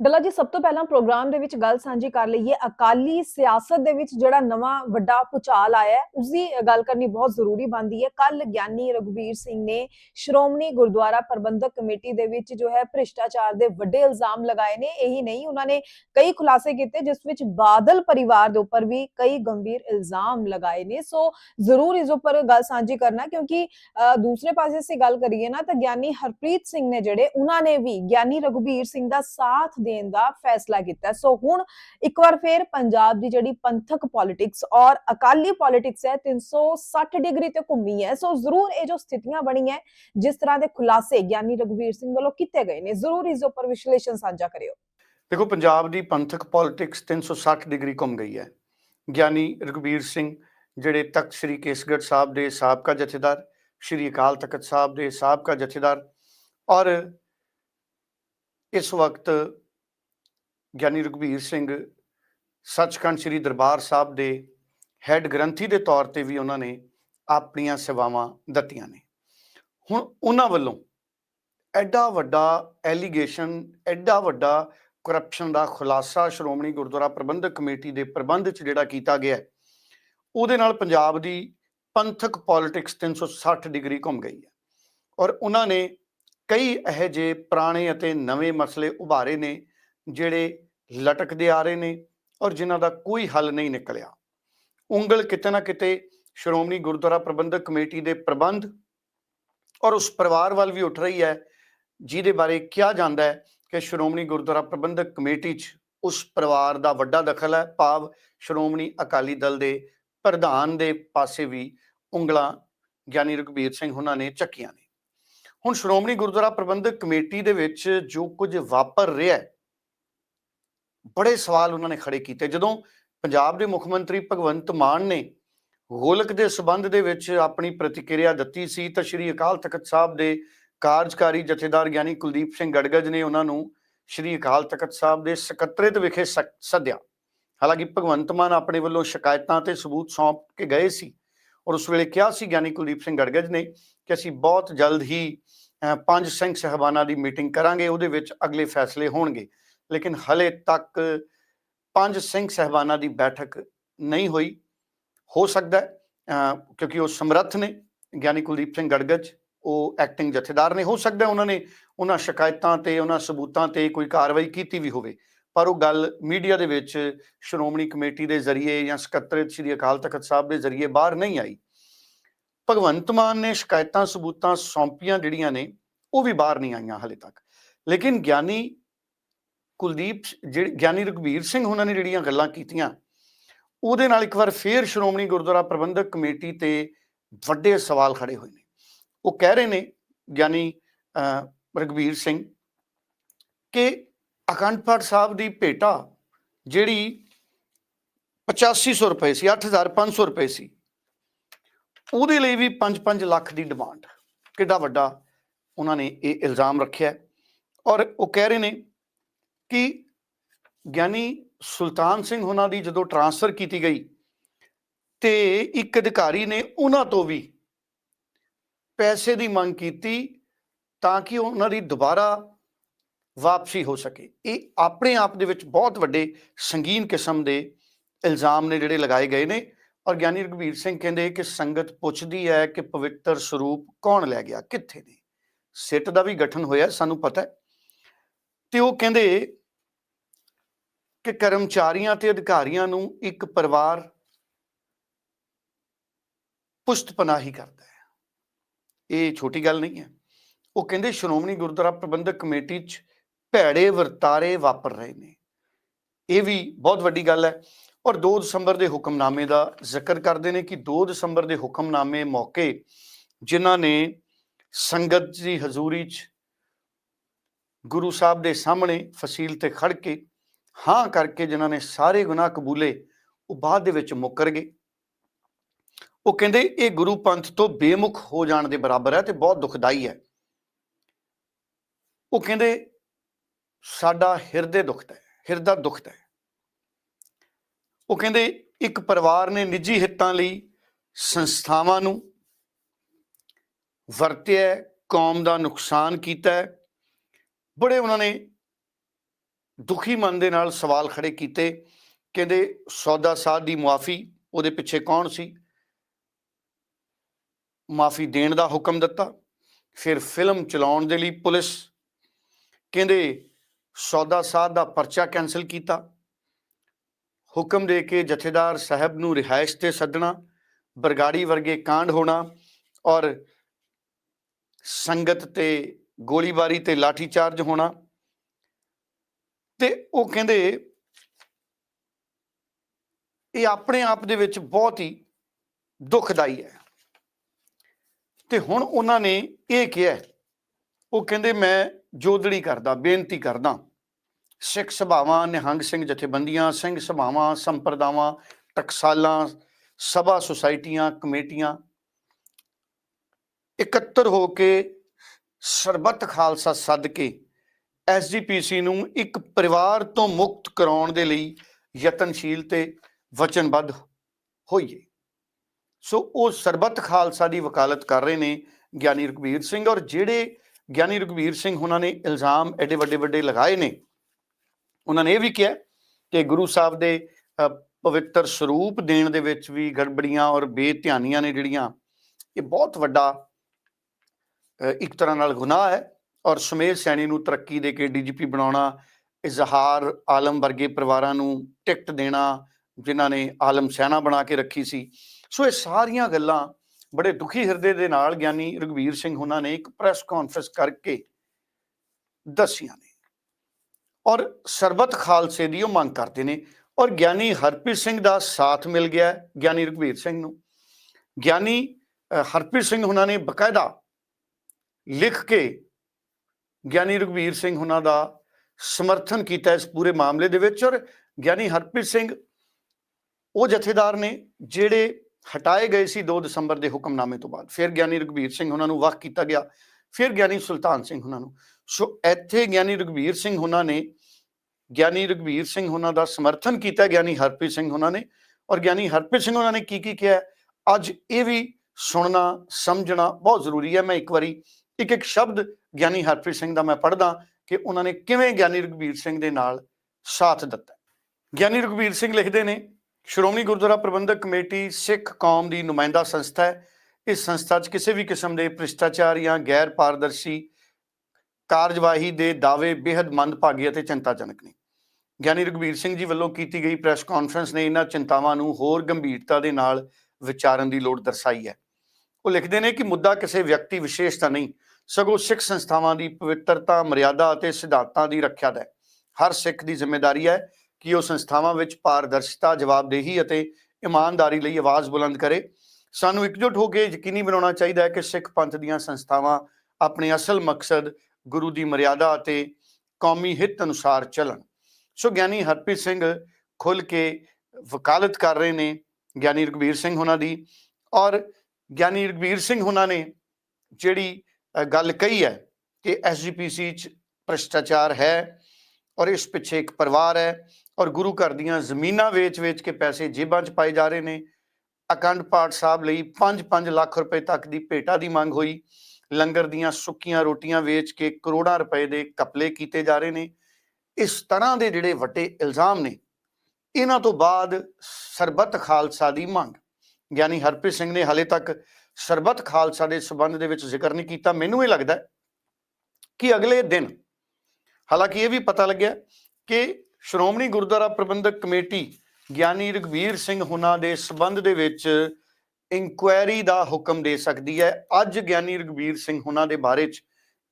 ਡੱਲਾ ਜੀ ਸਭ ਤੋਂ ਪਹਿਲਾਂ ਪ੍ਰੋਗਰਾਮ ਦੇ ਵਿੱਚ ਗੱਲ ਸਾਂਝੀ ਕਰ ਲਈਏ। ਅਕਾਲੀ ਸਿਆਸਤ ਦੇ ਵਿੱਚ ਜਿਹੜਾ ਨਵਾਂ ਵੱਡਾ ਪੁਚਾਲ ਆਇਆ ਹੈ ਉਸ ਦੀ ਗੱਲ ਕਰਨੀ ਬਹੁਤ ਜ਼ਰੂਰੀ ਬਣਦੀ ਹੈ। ਕੱਲ ਗਿਆਨੀ ਰਘੁਬੀਰ ਸਿੰਘ ਨੇ ਸ਼੍ਰੋਮਣੀ ਗੁਰਦੁਆਰਾ ਪ੍ਰਬੰਧਕ ਕਮੇਟੀ ਦੇ ਵਿੱਚ ਜੋ ਹੈ ਭ੍ਰਿਸ਼ਟਾਚਾਰ ਦੇ ਵੱਡੇ ਇਲਜ਼ਾਮ ਲਗਾਏ ਨੇ। ਇਹੀ ਨਹੀਂ ਉਹਨਾਂ ਨੇ ਕਈ ਖੁਲਾਸੇ ਕੀਤੇ ਜਿਸ ਵਿੱਚ ਬਾਦਲ ਪਰਿਵਾਰ ਦੇ ਉੱਪਰ ਵੀ ਕਈ ਗੰਭੀਰ ਇਲਜ਼ਾਮ ਲਗਾਏ ਨੇ। ਸੋ ਜ਼ਰੂਰ ਇਸ ਉੱਪਰ ਗੱਲ ਸਾਂਝੀ ਕਰਨਾ ਕਿਉਂਕਿ ਅ, ਦੂਸਰੇ ਪਾਸੇ ਅਸੀਂ ਗੱਲ ਕਰੀਏ ਨਾ ਤਾਂ ਗਿਆਨੀ ਹਰਪ੍ਰੀਤ ਸਿੰਘ ਨੇ ਜਿਹੜੇ ਉਹਨਾਂ ਨੇ ਵੀ ਗਿਆਨੀ ਰਘੁਬੀਰ ਸਿੰਘ ਦਾ ਸਾਥ ਦੇਣ ਦਾ ਫੈਸਲਾ ਕੀਤਾ। ਸੋ ਹੁਣ ਇੱਕ ਵਾਰ ਫੇਰ ਪੰਜਾਬ ਦੀ ਜਿਹੜੀ ਪੰਥਕ ਪੋਲਿਟਿਕਸ ਔਰ ਅਕਾਲੀ ਪੋਲਿਟਿਕਸ ਹੈ 360 ਡਿਗਰੀ ਤੇ ਘੁੰਮੀ ਹੈ। ਸੋ ਜ਼ਰੂਰ ਇਹ ਜੋ ਸਥਿਤੀਆਂ ਬਣੀਆਂ, ਜਿਸ ਤਰ੍ਹਾਂ ਦੇ ਖੁਲਾਸੇ ਗਿਆਨੀ ਰਘੁਬੀਰ ਸਿੰਘ ਵੱਲੋਂ ਕੀਤੇ ਗਏ ਨੇ, ਜ਼ਰੂਰ ਇਸ ਉੱਪਰ ਵਿਸ਼ਲੇਸ਼ਣ ਸਾਂਝਾ ਕਰਿਓ। ਦੇਖੋ, ਪੰਜਾਬ ਦੀ ਪੰਥਕ ਪੋਲਿਟਿਕਸ 360 ਡਿਗਰੀ ਘੁੰਮ ਗਈ ਹੈ। ਗਿਆਨੀ ਰਘਬੀਰ ਸਿੰਘ, ਜਿਹੜੇ ਤਖਤ ਸ੍ਰੀ ਕੇਸਗੜ੍ਹ ਸਾਹਿਬ ਦੇ ਸਾਬਕਾ ਜਥੇਦਾਰ, ਸ੍ਰੀ ਅਕਾਲ ਤਖਤ ਸਾਹਿਬ ਦੇ ਸਾਬਕਾ ਜਥੇਦਾਰ ਔਰ ਇਸ ਵਕਤ ਗਿਆਨੀ ਰਘਬੀਰ ਸਿੰਘ ਸੱਚਖੰਡ ਸ੍ਰੀ ਦਰਬਾਰ ਸਾਹਿਬ ਦੇ ਹੈੱਡ ਗ੍ਰੰਥੀ ਦੇ ਤੌਰ ਤੇ ਵੀ ਉਹਨਾਂ ਨੇ ਆਪਣੀਆਂ ਸੇਵਾਵਾਂ ਦਿੱਤੀਆਂ ਨੇ। ਹੁਣ ਉਹਨਾਂ ਵੱਲੋਂ ਐਡਾ ਵੱਡਾ ਐਲੀਗੇਸ਼ਨ ਐਡਾ ਵੱਡਾ ਕਰਪਸ਼ਨ ਦਾ ਖੁਲਾਸਾ ਸ਼੍ਰੋਮਣੀ ਗੁਰਦੁਆਰਾ ਪ੍ਰਬੰਧਕ ਕਮੇਟੀ ਦੇ ਪ੍ਰਬੰਧ ਚ ਜਿਹੜਾ ਕੀਤਾ ਗਿਆ, ਉਹਦੇ ਨਾਲ ਪੰਜਾਬ ਦੀ ਪੰਥਕ ਪੋਲਿਟਿਕਸ 360 ਡਿਗਰੀ ਘੁੰਮ ਗਈ ਹੈ। ਔਰ ਉਹਨਾਂ ਨੇ ਕਈ ਇਹੋ ਜਿਹੇ ਪੁਰਾਣੇ ਅਤੇ ਨਵੇਂ ਮਸਲੇ ਉਭਾਰੇ ਨੇ, ਜਿਹੜੇ ਲਟਕਦੇ ਆ ਰਹੇ ਨੇ ਔਰ ਜਿਨ੍ਹਾਂ ਦਾ ਕੋਈ ਹੱਲ ਨਹੀਂ ਨਿਕਲਿਆ। ਉਂਗਲ ਕਿਤੇ ਨਾ ਕਿਤੇ ਸ਼੍ਰੋਮਣੀ ਗੁਰਦੁਆਰਾ ਪ੍ਰਬੰਧਕ ਕਮੇਟੀ ਦੇ ਪ੍ਰਬੰਧ ਔਰ ਉਸ ਪਰਿਵਾਰ ਵੱਲ ਵੀ ਉੱਠ ਰਹੀ ਹੈ, ਜਿਹਦੇ ਬਾਰੇ ਕਿਹਾ ਜਾਂਦਾ ਹੈ ਕਿ ਸ਼੍ਰੋਮਣੀ ਗੁਰਦੁਆਰਾ ਪ੍ਰਬੰਧਕ ਕਮੇਟੀ 'ਚ ਉਸ ਪਰਿਵਾਰ ਦਾ ਵੱਡਾ ਦਖਲ ਹੈ। ਭਾਵ ਸ਼੍ਰੋਮਣੀ ਅਕਾਲੀ ਦਲ ਦੇ ਪ੍ਰਧਾਨ ਦੇ ਪਾਸੇ ਵੀ ਉਂਗਲਾਂ ਗਿਆਨੀ ਰਘਬੀਰ ਸਿੰਘ ਉਹਨਾਂ ਨੇ ਚੱਕੀਆਂ ਨੇ। ਹੁਣ ਸ਼੍ਰੋਮਣੀ ਗੁਰਦੁਆਰਾ ਪ੍ਰਬੰਧਕ ਕਮੇਟੀ ਦੇ ਵਿੱਚ ਜੋ ਕੁਝ ਵਾਪਰ ਰਿਹਾ ਹੈ ਬੜੇ ਸਵਾਲ ਉਹਨਾਂ ਨੇ ਖੜੇ ਕੀਤੇ। ਜਦੋਂ ਪੰਜਾਬ ਦੇ ਮੁੱਖ ਮੰਤਰੀ ਭਗਵੰਤ ਮਾਨ ਨੇ ਗੋਲਕ ਦੇ ਸਬੰਧ ਦੇ ਵਿੱਚ ਆਪਣੀ ਪ੍ਰਤੀਕਿਰਿਆ ਦਿੱਤੀ ਸੀ ਤਾਂ ਸ਼੍ਰੀ ਅਕਾਲ ਤਖਤ ਸਾਹਿਬ ਦੇ ਕਾਰਜਕਾਰੀ ਜਥੇਦਾਰ ਗਿਆਨੀ ਕੁਲਦੀਪ ਸਿੰਘ ਗੜਗੜ ਨੇ ਉਹਨਾਂ ਨੂੰ ਸ਼੍ਰੀ ਅਕਾਲ ਤਖਤ ਸਾਹਿਬ ਦੇ ਸਕੱਤਰੇਤ ਵਿਖੇ ਸਕ- ਸੱਦਿਆ। ਹਾਲਾਂਕਿ ਭਗਵੰਤ ਮਾਨ ਆਪਣੇ ਵੱਲੋਂ ਸ਼ਿਕਾਇਤਾਂ ਤੇ ਸਬੂਤ ਸੌਂਪ ਕੇ ਗਏ ਸੀ ਔਰ ਉਸ ਵੇਲੇ ਕਿਹਾ ਸੀ ਗਿਆਨੀ ਕੁਲਦੀਪ ਸਿੰਘ ਗੜਗੜ ਨੇ ਕਿ ਅਸੀਂ ਬਹੁਤ ਜਲਦ ਹੀ ਅਹ, ਪੰਜ ਸਿੰਘ ਸਹਿਬਾਨਾਂ ਦੀ ਮੀਟਿੰਗ ਕਰਾਂਗੇ ਉਹਦੇ ਵਿੱਚ ਅਗਲੇ ਫੈਸਲੇ ਹੋਣਗੇ। ਲੇਕਿਨ ਹਲੇ ਤੱਕ ਪੰਜ ਸਿੰਘ ਸਹਿਬਾਨਾਂ ਦੀ ਬੈਠਕ ਨਹੀਂ ਹੋਈ। ਹੋ ਸਕਦਾ ਕਿਉਂਕਿ ਉਹ ਸਮਰੱਥ ਨੇ, ਗਿਆਨੀ ਕੁਲਦੀਪ ਸਿੰਘ ਗੜਗੜ ਉਹ ਐਕਟਿੰਗ ਜਥੇਦਾਰ ਨੇ। ਹੋ ਸਕਦਾ ਉਹਨਾਂ ਨੇ ਉਹਨਾਂ ਸ਼ਿਕਾਇਤਾਂ ਤੇ, ਉਹਨਾਂ ਸਬੂਤਾਂ ਤੇ ਕੋਈ ਕਾਰਵਾਈ ਕੀਤੀ ਵੀ ਹੋਵੇ। ਪਰ ਉਹ ਗੱਲ ਮੀਡੀਆ ਦੇ ਵਿੱਚ ਸ਼੍ਰੋਮਣੀ ਕਮੇਟੀ ਦੇ ਜ਼ਰੀਏ ਜਾਂ ਸਕੱਤਰੇਤ ਸ੍ਰੀ ਅਕਾਲ ਤਖਤ ਸਾਹਿਬ ਦੇ ਜ਼ਰੀਏ ਬਾਹਰ ਨਹੀਂ ਆਈ। ਭਗਵੰਤ ਮਾਨ ਨੇ ਸ਼ਿਕਾਇਤਾਂ, ਸਬੂਤਾਂ ਸੌਂਪੀਆਂ ਜਿਹੜੀਆਂ ਨੇ, ਉਹ ਵੀ ਬਾਹਰ ਨਹੀਂ ਆਈਆਂ ਹਲੇ ਤੱਕ। ਲੇਕਿਨ ਗਿਆਨੀ ਕੁਲਦੀਪ ਜਿਹੜੇ ਗਿਆਨੀ ਰਘਬੀਰ ਸਿੰਘ ਉਹਨਾਂ ਨੇ ਜਿਹੜੀਆਂ ਗੱਲਾਂ ਕੀਤੀਆਂ ਉਹਦੇ ਨਾਲ ਇੱਕ ਵਾਰ ਫੇਰ ਸ਼੍ਰੋਮਣੀ ਗੁਰਦੁਆਰਾ ਪ੍ਰਬੰਧਕ ਕਮੇਟੀ ਤੇ ਵੱਡੇ ਸਵਾਲ ਖੜੇ ਹੋਏ ਨੇ। ਉਹ ਕਹਿ ਰਹੇ ਨੇ ਗਿਆਨੀ ਅਹ, ਰਘਬੀਰ ਸਿੰਘ ਕਿ ਅਖੰਡ ਪਾਠ ਸਾਹਿਬ ਦੀ ਭੇਟਾ ਜਿਹੜੀ 8500 ਰੁਪਏ ਸੀ 8500 ਰੁਪਏ ਸੀ ਉਹਦੇ ਲਈ ਵੀ 5-5 ਲੱਖ ਦੀ ਡਿਮਾਂਡ। ਕਿੱਡਾ ਵੱਡਾ ਉਹਨਾਂ ਨੇ ਇਹ ਇਲਜ਼ਾਮ ਰੱਖਿਆ ਔਰ ਉਹ ਕਹਿ ਰਹੇ ਨੇ ਕਿ ਗਿਆਨੀ ਸੁਲਤਾਨ ਸਿੰਘ ਉਹਨਾਂ ਦੀ ਜਦੋਂ ਟਰਾਂਸਫਰ ਕੀਤੀ ਗਈ ਤੇ ਇੱਕ ਅਧਿਕਾਰੀ ਨੇ ਉਹਨਾਂ ਤੋਂ ਵੀ ਪੈਸੇ ਦੀ ਮੰਗ ਕੀਤੀ ਤਾਂ ਕਿ ਉਹਨਾਂ ਦੀ ਦੁਬਾਰਾ ਵਾਪਸੀ ਹੋ ਸਕੇ। ਇਹ ਆਪਣੇ ਆਪ ਦੇ ਵਿੱਚ ਬਹੁਤ ਵੱਡੇ ਸੰਗੀਨ ਕਿਸਮ ਦੇ ਇਲਜ਼ਾਮ ਨੇ ਜਿਹੜੇ ਲਗਾਏ ਗਏ ਨੇ ਔਰ ਗਿਆਨੀ ਰਘਵੀਰ ਸਿੰਘ ਕਹਿੰਦੇ ਕਿ ਸੰਗਤ ਪੁੱਛਦੀ ਹੈ ਕਿ ਪਵਿੱਤਰ ਸਰੂਪ ਕੌਣ ਲੈ ਗਿਆ, ਕਿੱਥੇ ਨੇ? ਸਿੱਟ ਦਾ ਵੀ ਗਠਨ ਹੋਇਆ, ਸਾਨੂੰ ਪਤਾ ਹੈ। ਤੇ ਉਹ ਕਹਿੰਦੇ ਕਿ ਕਰਮਚਾਰੀਆਂ ਤੇ ਅਧਿਕਾਰੀਆਂ ਨੂੰ ਇੱਕ ਪਰਿਵਾਰ ਪੁਸ਼ਤਪਨਾਹੀ ਕਰਦਾ ਹੈ। ਇਹ ਛੋਟੀ ਗੱਲ ਨਹੀਂ ਹੈ। ਉਹ ਕਹਿੰਦੇ ਸ਼੍ਰੋਮਣੀ ਗੁਰਦੁਆਰਾ ਪ੍ਰਬੰਧਕ ਕਮੇਟੀ 'ਚ ਭੈੜੇ ਵਰਤਾਰੇ ਵਾਪਰ ਰਹੇ ਨੇ। ਇਹ ਵੀ ਬਹੁਤ ਵੱਡੀ ਗੱਲ ਹੈ ਔਰ 2 ਦਸੰਬਰ ਦੇ ਹੁਕਮਨਾਮੇ ਦਾ ਜ਼ਿਕਰ ਕਰਦੇ ਨੇ ਕਿ 2 ਦਸੰਬਰ ਦੇ ਹੁਕਮਨਾਮੇ ਮੌਕੇ ਜਿਨ੍ਹਾਂ ਨੇ ਸੰਗਤ ਦੀ ਹਜ਼ੂਰੀ 'ਚ ਗੁਰੂ ਸਾਹਿਬ ਦੇ ਸਾਹਮਣੇ ਫਸੀਲ ਤੇ ਖੜ ਕੇ ਹਾਂ ਕਰਕੇ ਜਿਨ੍ਹਾਂ ਨੇ ਸਾਰੇ ਗੁਨਾਹ ਕਬੂਲੇ, ਉਹ ਬਾਅਦ ਦੇ ਵਿੱਚ ਮੁੱਕਰ ਗਏ ਉਹ ਕਹਿੰਦੇ, ਇਹ ਗੁਰੂ ਪੰਥ ਤੋਂ ਬੇਮੁਖ ਹੋ ਜਾਣ ਦੇ ਬਰਾਬਰ ਹੈ ਤੇ ਬਹੁਤ ਦੁਖਦਾਈ ਹੈ ਉਹ ਕਹਿੰਦੇ, ਸਾਡਾ ਹਿਰਦੇ ਦੁਖਦਾ ਹੈ, ਹਿਰਦਾ ਦੁਖਦਾ ਹੈ ਉਹ ਕਹਿੰਦੇ, ਇੱਕ ਪਰਿਵਾਰ ਨੇ ਨਿੱਜੀ ਹਿੱਤਾਂ ਲਈ ਸੰਸਥਾਵਾਂ ਨੂੰ ਵਰਤਿਆ ਕੌਮ ਦਾ ਨੁਕਸਾਨ ਕੀਤਾ ਹੈ। ਬੜੇ ਉਹਨਾਂ ਨੇ ਦੁਖੀ ਮਨ ਦੇ ਨਾਲ ਸਵਾਲ ਖੜੇ ਕੀਤੇ। ਕਹਿੰਦੇ, ਸੌਦਾ ਸਾਧ ਦੀ ਮੁਆਫੀ, ਉਹਦੇ ਪਿੱਛੇ ਕੌਣ ਸੀ? ਮਾਫੀ ਦੇਣ ਦਾ ਹੁਕਮ ਦਿੱਤਾ। ਫਿਰ ਫਿਲਮ ਚਲਾਉਣ ਦੇ ਲਈ ਪੁਲਿਸ ਕਹਿੰਦੇ, ਸੌਦਾ ਸਾਧ ਦਾ ਪਰਚਾ ਕੈਨਸਲ ਕੀਤਾ। ਹੁਕਮ ਦੇ ਕੇ ਜਥੇਦਾਰ ਸਾਹਿਬ ਨੂੰ ਰਿਹਾਇਸ਼ ਤੇ ਸੱਦਣਾ, ਬਰਗਾੜੀ ਵਰਗੇ ਕਾਂਡ ਹੋਣਾ ਔਰ ਸੰਗਤ ਤੇ ਗੋਲੀਬਾਰੀ ਤੇ ਲਾਠੀ ਚਾਰਜ ਹੋਣਾ। ਤੇ ਉਹ ਕਹਿੰਦੇ, ਇਹ ਆਪਣੇ ਆਪ ਦੇ ਵਿੱਚ ਬਹੁਤ ਹੀ ਦੁਖਦਾਈ ਹੈ। ਤੇ ਹੁਣ ਉਹਨਾਂ ਨੇ ਇਹ ਕਿਹਾ, ਉਹ ਕਹਿੰਦੇ, ਮੈਂ ਜੋਦੜੀ ਕਰਦਾ, ਬੇਨਤੀ ਕਰਦਾ। ਸਿੱਖ ਸਭਾਵਾਂ, ਨਿਹੰਗ ਸਿੰਘ ਜਥੇਬੰਦੀਆਂ, ਸਿੰਘ ਸਭਾਵਾਂ, ਸੰਪਰਦਾਵਾਂ, ਟਕਸਾਲਾਂ, ਸਭਾ ਸੁਸਾਇਟੀਆਂ, ਕਮੇਟੀਆਂ, ਇਕੱਤਰ ਹੋ ਕੇ ਸਰਬੱਤ ਖਾਲਸਾ ਸੱਦ ਕੇ ਐਸਜੀਪੀਸੀ ਨੂੰ ਇੱਕ ਪਰਿਵਾਰ ਤੋਂ ਮੁਕਤ ਕਰਾਉਣ ਦੇ ਲਈ ਯਤਨਸ਼ੀਲ ਤੇ ਵਚਨਬੱਧ ਹੋਈਏ। ਸੋ ਉਹ ਸਰਬੱਤ ਖਾਲਸਾ ਦੀ ਵਕਾਲਤ ਕਰ ਰਹੇ ਨੇ ਗਿਆਨੀ ਰਘਬੀਰ ਸਿੰਘ ਔਰ ਜਿਹੜੇ ਗਿਆਨੀ ਰਘਬੀਰ ਸਿੰਘ ਉਹਨਾਂ ਨੇ ਇਲਜ਼ਾਮ ਐਡੇ ਵੱਡੇ ਵੱਡੇ ਲਗਾਏ ਨੇ, ਉਹਨਾਂ ਨੇ ਇਹ ਵੀ ਕਿਹਾ ਕਿ ਗੁਰੂ ਸਾਹਿਬ ਦੇ ਪਵਿੱਤਰ ਸਰੂਪ ਦੇਣ ਦੇ ਵਿੱਚ ਵੀ ਗੜਬੜੀਆਂ ਔਰ ਬੇਧਿਆਨੀਆਂ ਨੇ ਜਿਹੜੀਆਂ, ਇਹ ਬਹੁਤ ਵੱਡਾ ਇੱਕ ਤਰ੍ਹਾਂ ਨਾਲ ਗੁਨਾਹ ਹੈ ਔਰ ਸੁਮੇਧ ਸੈਣੀ ਨੂੰ ਤਰੱਕੀ ਦੇ ਕੇ ਡੀਜੀਪੀ ਬਣਾਉਣਾ, ਇਜ਼ਹਾਰ ਆਲਮ ਵਰਗੇ ਪਰਿਵਾਰਾਂ ਨੂੰ ਟਿਕਟ ਦੇਣਾ ਜਿਨ੍ਹਾਂ ਨੇ ਆਲਮ ਸੈਨਾ ਬਣਾ ਕੇ ਰੱਖੀ ਸੀ। ਸੋ ਇਹ ਸਾਰੀਆਂ ਗੱਲਾਂ ਬੜੇ ਦੁਖੀ ਹਿਰਦੇ ਦੇ ਨਾਲ ਗਿਆਨੀ ਰਘਵੀਰ ਸਿੰਘ ਉਹਨਾਂ ਨੇ ਇੱਕ ਪ੍ਰੈਸ ਕਾਨਫਰੰਸ ਕਰਕੇ ਦੱਸੀਆਂ ਨੇ ਔਰ ਸਰਬਤ ਖਾਲਸੇ ਦੀ ਉਹ ਮੰਗ ਕਰਦੇ ਨੇ ਔਰ ਗਿਆਨੀ ਹਰਪ੍ਰੀਤ ਸਿੰਘ ਦਾ ਸਾਥ ਮਿਲ ਗਿਆ ਗਿਆਨੀ ਰਘਵੀਰ ਸਿੰਘ ਨੂੰ। ਗਿਆਨੀ ਹਰਪ੍ਰੀਤ ਸਿੰਘ ਉਹਨਾਂ ਨੇ ਬਕਾਇਦਾ ਲਿਖ ਕੇ ਗਿਆਨੀ ਰਘਵੀਰ ਸਿੰਘ ਉਹਨਾਂ ਦਾ ਸਮਰਥਨ ਕੀਤਾ ਇਸ ਪੂਰੇ ਮਾਮਲੇ ਦੇ ਵਿੱਚ ਔਰ ਗਿਆਨੀ ਹਰਪ੍ਰੀਤ ਸਿੰਘ ਉਹ ਜਥੇਦਾਰ ਨੇ ਜਿਹੜੇ ਹਟਾਏ ਗਏ ਸੀ 2 ਦਸੰਬਰ ਦੇ ਹੁਕਮਨਾਮੇ ਤੋਂ ਬਾਅਦ, ਫਿਰ ਗਿਆਨੀ ਰਘਬੀਰ ਸਿੰਘ ਉਹਨਾਂ ਨੂੰ ਵੱਖ ਕੀਤਾ ਗਿਆ, ਫਿਰ ਗਿਆਨੀ ਸੁਲਤਾਨ ਸਿੰਘ ਉਹਨਾਂ ਨੂੰ। ਸੋ ਇੱਥੇ ਗਿਆਨੀ ਰਘਬੀਰ ਸਿੰਘ ਉਹਨਾਂ ਨੇ ਗਿਆਨੀ ਰਘਬੀਰ ਸਿੰਘ ਉਹਨਾਂ ਦਾ ਸਮਰਥਨ ਕੀਤਾ, ਗਿਆਨੀ ਹਰਪ੍ਰੀਤ ਸਿੰਘ ਉਹਨਾਂ ਨੇ ਔਰ ਗਿਆਨੀ ਹਰਪ੍ਰੀਤ ਸਿੰਘ ਉਹਨਾਂ ਨੇ ਕੀ ਕੀ ਕਿਹਾ, ਅੱਜ ਇਹ ਵੀ ਸੁਣਨਾ, ਸਮਝਣਾ ਬਹੁਤ ਜ਼ਰੂਰੀ ਹੈ। ਮੈਂ ਇੱਕ ਵਾਰੀ ਇੱਕ ਇੱਕ ਸ਼ਬਦ ਗਿਆਨੀ ਹਰਪ੍ਰੀਤ ਸਿੰਘ ਦਾ ਮੈਂ ਪੜ੍ਹਦਾ ਕਿ ਉਹਨਾਂ ਨੇ ਕਿਵੇਂ ਗਿਆਨੀ ਰਘਬੀਰ ਸਿੰਘ ਦੇ ਨਾਲ ਸਾਥ ਦਿੱਤਾ। ਗਿਆਨੀ ਰਘਬੀਰ ਸਿੰਘ ਲਿਖਦੇ ਨੇ, ਸ਼੍ਰੋਮਣੀ ਗੁਰਦੁਆਰਾ ਪ੍ਰਬੰਧਕ ਕਮੇਟੀ ਸਿੱਖ ਕੌਮ ਦੀ ਨੁਮਾਇੰਦਾ ਸੰਸਥਾ ਹੈ। ਇਸ ਸੰਸਥਾ 'ਚ ਕਿਸੇ ਵੀ ਕਿਸਮ ਦੇ ਭ੍ਰਿਸ਼ਟਾਚਾਰ ਜਾਂ ਗੈਰ ਪਾਰਦਰਸ਼ੀ ਕਾਰਜਵਾਹੀ ਦੇ ਦਾਅਵੇ ਬੇहद ਮੰਦਭਾਗੀ ਅਤੇ ਚਿੰਤਾਜਨਕ ਨੇ। ਗਿਆਨੀ ਰਘਬੀਰ ਸਿੰਘ ਜੀ ਵੱਲੋਂ ਕੀਤੀ ਗਈ ਪ੍ਰੈਸ ਕਾਨਫਰੰਸ ਨੇ ਇਹਨਾਂ ਚਿੰਤਾਵਾਂ ਨੂੰ ਹੋਰ ਗੰਭੀਰਤਾ ਦੇ ਨਾਲ ਵਿਚਾਰਨ ਦੀ ਲੋੜ ਦਰਸਾਈ ਹੈ। ਉਹ ਲਿਖਦੇ ਨੇ ਕਿ ਮੁੱਦਾ ਕਿਸੇ ਵਿਅਕਤੀ ਵਿਸ਼ੇਸ਼ ਦਾ ਨਹੀਂ, ਸਗੋਂ ਸਿੱਖ ਸੰਸਥਾਵਾਂ ਦੀ ਪਵਿੱਤਰਤਾ, ਮਰਿਆਦਾ ਅਤੇ ਸਿਧਾਂਤਾਂ ਦੀ ਰੱਖਿਆ ਦਾ ਹਰ ਸਿੱਖ ਦੀ ਜ਼ਿੰਮੇਵਾਰੀ ਹੈ ਕਿ ਉਹ ਸੰਸਥਾਵਾਂ ਵਿੱਚ ਪਾਰਦਰਸ਼ਤਾ, ਜਵਾਬਦੇਹੀ ਅਤੇ ਇਮਾਨਦਾਰੀ ਲਈ ਆਵਾਜ਼ ਬੁਲੰਦ ਕਰੇ। ਸਾਨੂੰ ਇਕਜੁੱਟ ਹੋ ਕੇ ਯਕੀਨੀ ਬਣਾਉਣਾ ਚਾਹੀਦਾ ਹੈ ਕਿ ਸਿੱਖ ਪੰਥ ਦੀਆਂ ਸੰਸਥਾਵਾਂ ਆਪਣੇ ਅਸਲ ਮਕਸਦ, ਗੁਰੂ ਦੀ ਮਰਿਆਦਾ ਅਤੇ ਕੌਮੀ ਹਿੱਤ ਅਨੁਸਾਰ ਚੱਲਣ। ਸੋ ਗਿਆਨੀ ਹਰਪ੍ਰੀਤ ਸਿੰਘ ਖੁੱਲ ਕੇ ਵਕਾਲਤ ਕਰ ਰਹੇ ਨੇ, ਗਿਆਨੀ ਰਘਬੀਰ ਸਿੰਘ ਉਹਨਾਂ ਦੀ। ਔਰ ਗਿਆਨੀ ਰਘਬੀਰ ਸਿੰਘ ਉਹਨਾਂ ਨੇ ਜਿਹੜੀ ਗੱਲ ਕਹੀ ਹੈ ਕਿ ਐਸਜੀਪੀਸੀ ਚ ਭ੍ਰਿਸ਼ਟਾਚਾਰ ਹੈ ਔਰ ਇਸ ਪਿੱਛੇ ਇੱਕ ਪਰਿਵਾਰ ਹੈ ਔਰ ਗੁਰੂ ਘਰ ਦੀਆਂ ਜ਼ਮੀਨਾਂ ਵੇਚ-ਵੇਚ ਕੇ ਪੈਸੇ ਜੇਬਾਂ 'ਚ ਪਾਏ ਜਾ ਰਹੇ ਨੇ। ਅਕੰਡ ਪਾਠ ਸਾਹਿਬ ਲਈ 5-5 ਲੱਖ ਰੁਪਏ ਤੱਕ ਦੀ ਭੇਟਾ ਦੀ ਮੰਗ ਹੋਈ। ਲੰਗਰ ਦੀਆਂ ਸੁੱਕੀਆਂ ਰੋਟੀਆਂ ਵੇਚ ਕੇ ਕਰੋੜਾਂ ਰੁਪਏ ਦੇ ਕਪਲੇ ਕੀਤੇ ਜਾ ਰਹੇ ਨੇ। ਇਸ ਤਰ੍ਹਾਂ ਦੇ ਜਿਹੜੇ ਵੱਡੇ ਇਲਜ਼ਾਮ ਨੇ, ਇਹਨਾਂ ਤੋਂ ਬਾਅਦ ਸਰਬੱਤ ਖਾਲਸਾ ਦੀ ਮੰਗ। ਗਿਆਨੀ ਹਰਪ੍ਰੀਤ ਸਿੰਘ ਨੇ ਹਾਲੇ ਤੱਕ ਸਰਬੱਤ ਖਾਲਸਾ ਦੇ ਸਬੰਧ ਦੇ ਵਿੱਚ ਜ਼ਿਕਰ ਨਹੀਂ ਕੀਤਾ। ਮੈਨੂੰ ਇਹ ਲੱਗਦਾ ਕਿ ਅਗਲੇ ਦਿਨ ਹਾਲਾਂਕਿ ਇਹ ਵੀ ਪਤਾ ਲੱਗਿਆ ਕਿ ਸ਼੍ਰੋਮਣੀ ਗੁਰਦੁਆਰਾ ਪ੍ਰਬੰਧਕ ਕਮੇਟੀ ਗਿਆਨੀ ਰਘਵੀਰ ਸਿੰਘ ਹੁਣਾਂ ਦੇ ਸਬੰਧ ਦੇ ਵਿੱਚ ਇਨਕੁਆਇਰੀ ਦਾ ਹੁਕਮ ਦੇ ਸਕਦੀ ਹੈ। ਅੱਜ ਗਿਆਨੀ ਰਘਵੀਰ ਸਿੰਘ ਹੁਣਾਂ ਦੇ ਬਾਰੇ ਚ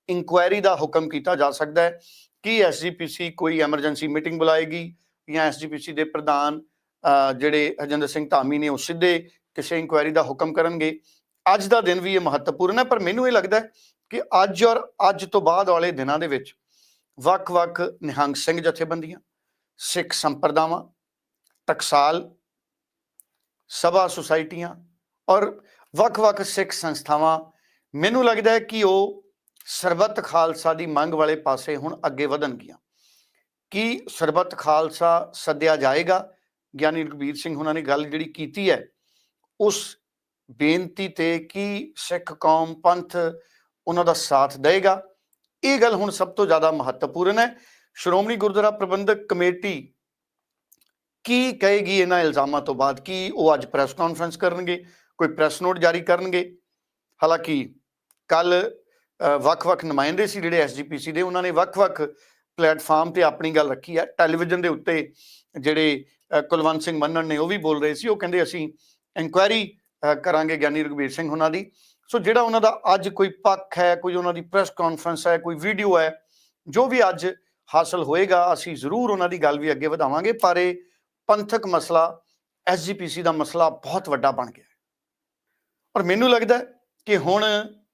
ਇਨਕੁਆਇਰੀ ਦਾ ਹੁਕਮ ਕੀਤਾ ਜਾ ਸਕਦਾ ਹੈ ਕਿ ਐਸਜੀਪੀਸੀ ਕੋਈ ਐਮਰਜੈਂਸੀ ਮੀਟਿੰਗ ਬੁਲਾਏਗੀ ਜਾਂ ਐਸਜੀਪੀਸੀ ਦੇ ਪ੍ਰਧਾਨ ਅਹ, ਜਿਹੜੇ ਹਰਜਿੰਦਰ ਸਿੰਘ ਧਾਮੀ ਨੇ ਉਹ ਸਿੱਧੇ ਕਿਸੇ ਇਨਕੁਆਇਰੀ ਦਾ ਹੁਕਮ ਕਰਨਗੇ। ਅੱਜ ਦਾ ਦਿਨ ਵੀ ਇਹ ਮਹੱਤਵਪੂਰਨ ਹੈ, ਪਰ ਮੈਨੂੰ ਇਹ ਲੱਗਦਾ ਹੈ ਕਿ ਅੱਜ ਔਰ ਅੱਜ ਤੋਂ ਬਾਅਦ ਵਾਲੇ ਦਿਨਾਂ ਦੇ ਵਿੱਚ ਵੱਖ-ਵੱਖ ਨਿਹੰਗ ਸਿੰਘ ਜਥੇਬੰਦੀਆਂ, ਸਿੱਖ ਸੰਪਰਦਾਵਾਂ, ਟਕਸਾਲ, ਸਭਾ ਸੁਸਾਇਟੀਆਂ ਔਰ ਵੱਖ-ਵੱਖ ਸਿੱਖ ਸੰਸਥਾਵਾਂ, ਮੈਨੂੰ ਲੱਗਦਾ ਹੈ ਕਿ ਉਹ ਸਰਬੱਤ ਖਾਲਸਾ ਦੀ ਮੰਗ ਵਾਲੇ ਪਾਸੇ ਹੁਣ ਅੱਗੇ ਵਧਣਗੀਆਂ। ਕੀ ਸਰਬੱਤ ਖਾਲਸਾ ਸੱਦਿਆ ਜਾਏਗਾ? ਗਿਆਨੀ ਰਘਬੀਰ ਸਿੰਘ ਉਹਨਾਂ ਨੇ ਗੱਲ ਜਿਹੜੀ ਕੀਤੀ ਹੈ ਉਸ ਬੇਨਤੀ ਤੇ ਕੀ ਸਿੱਖ ਕੌਮ ਪੰਥ ਉਹਨਾਂ ਦਾ ਸਾਥ ਦੇਵੇਗਾ ਇਹ ਗੱਲ ਹੁਣ ਸਭ ਤੋਂ ਜ਼ਿਆਦਾ ਮਹੱਤਵਪੂਰਨ ਹੈ। ਸ਼੍ਰੋਮਣੀ ਗੁਰਦੁਆਰਾ ਪ੍ਰਬੰਧਕ ਕਮੇਟੀ ਕੀ ਕਹੇਗੀ ਇਹਨਾਂ ਇਲਜ਼ਾਮਾਂ ਤੋਂ ਬਾਅਦ? ਕੀ ਉਹ ਅੱਜ ਪ੍ਰੈਸ ਕਾਨਫਰੰਸ ਕਰਨਗੇ? ਕੋਈ ਪ੍ਰੈਸ ਨੋਟ ਜਾਰੀ ਕਰਨਗੇ? ਹਾਲਾਂਕਿ ਕੱਲ ਵੱਖ-ਵੱਖ ਨੁਮਾਇੰਦੇ ਸੀ ਜਿਹੜੇ ਐਸਜੀਪੀਸੀ ਦੇ, ਉਹਨਾਂ ਨੇ ਵੱਖ-ਵੱਖ ਪਲੇਟਫਾਰਮ ਤੇ ਆਪਣੀ ਗੱਲ ਰੱਖੀ ਹੈ। ਟੈਲੀਵਿਜ਼ਨ ਦੇ ਉੱਤੇ ਜਿਹੜੇ ਕੁਲਵੰਤ ਸਿੰਘ ਮੰਨਣ ਨੇ ਉਹ ਵੀ ਬੋਲ ਰਹੇ ਸੀ। ਉਹ ਕਹਿੰਦੇ ਅਸੀਂ ਇਨਕੁਆਇਰੀ ਕਰਾਂਗੇ ਗਿਆਨੀ ਰਘਬੀਰ ਸਿੰਘ ਉਹਨਾਂ ਦੀ। ਸੋ ਜਿਹੜਾ ਉਹਨਾਂ ਦਾ ਅੱਜ ਕੋਈ ਪੱਖ ਹੈ, ਕੋਈ ਉਹਨਾਂ ਦੀ ਪ੍ਰੈਸ ਕਾਨਫਰੰਸ ਹੈ, ਕੋਈ ਵੀਡੀਓ ਹੈ, ਜੋ ਵੀ ਅੱਜ ਹਾਸਲ ਹੋਏਗਾ, ਅਸੀਂ ਜ਼ਰੂਰ ਉਹਨਾਂ ਦੀ ਗੱਲ ਵੀ ਅੱਗੇ ਵਧਾਵਾਂਗੇ, ਪਰ ਇਹ ਪੰਥਕ ਮਸਲਾ ਐਸਜੀਪੀਸੀ ਦਾ ਮਸਲਾ ਬਹੁਤ ਵੱਡਾ ਬਣ ਗਿਆ ਔਰ ਮੈਨੂੰ ਲੱਗਦਾ ਕਿ ਹੁਣ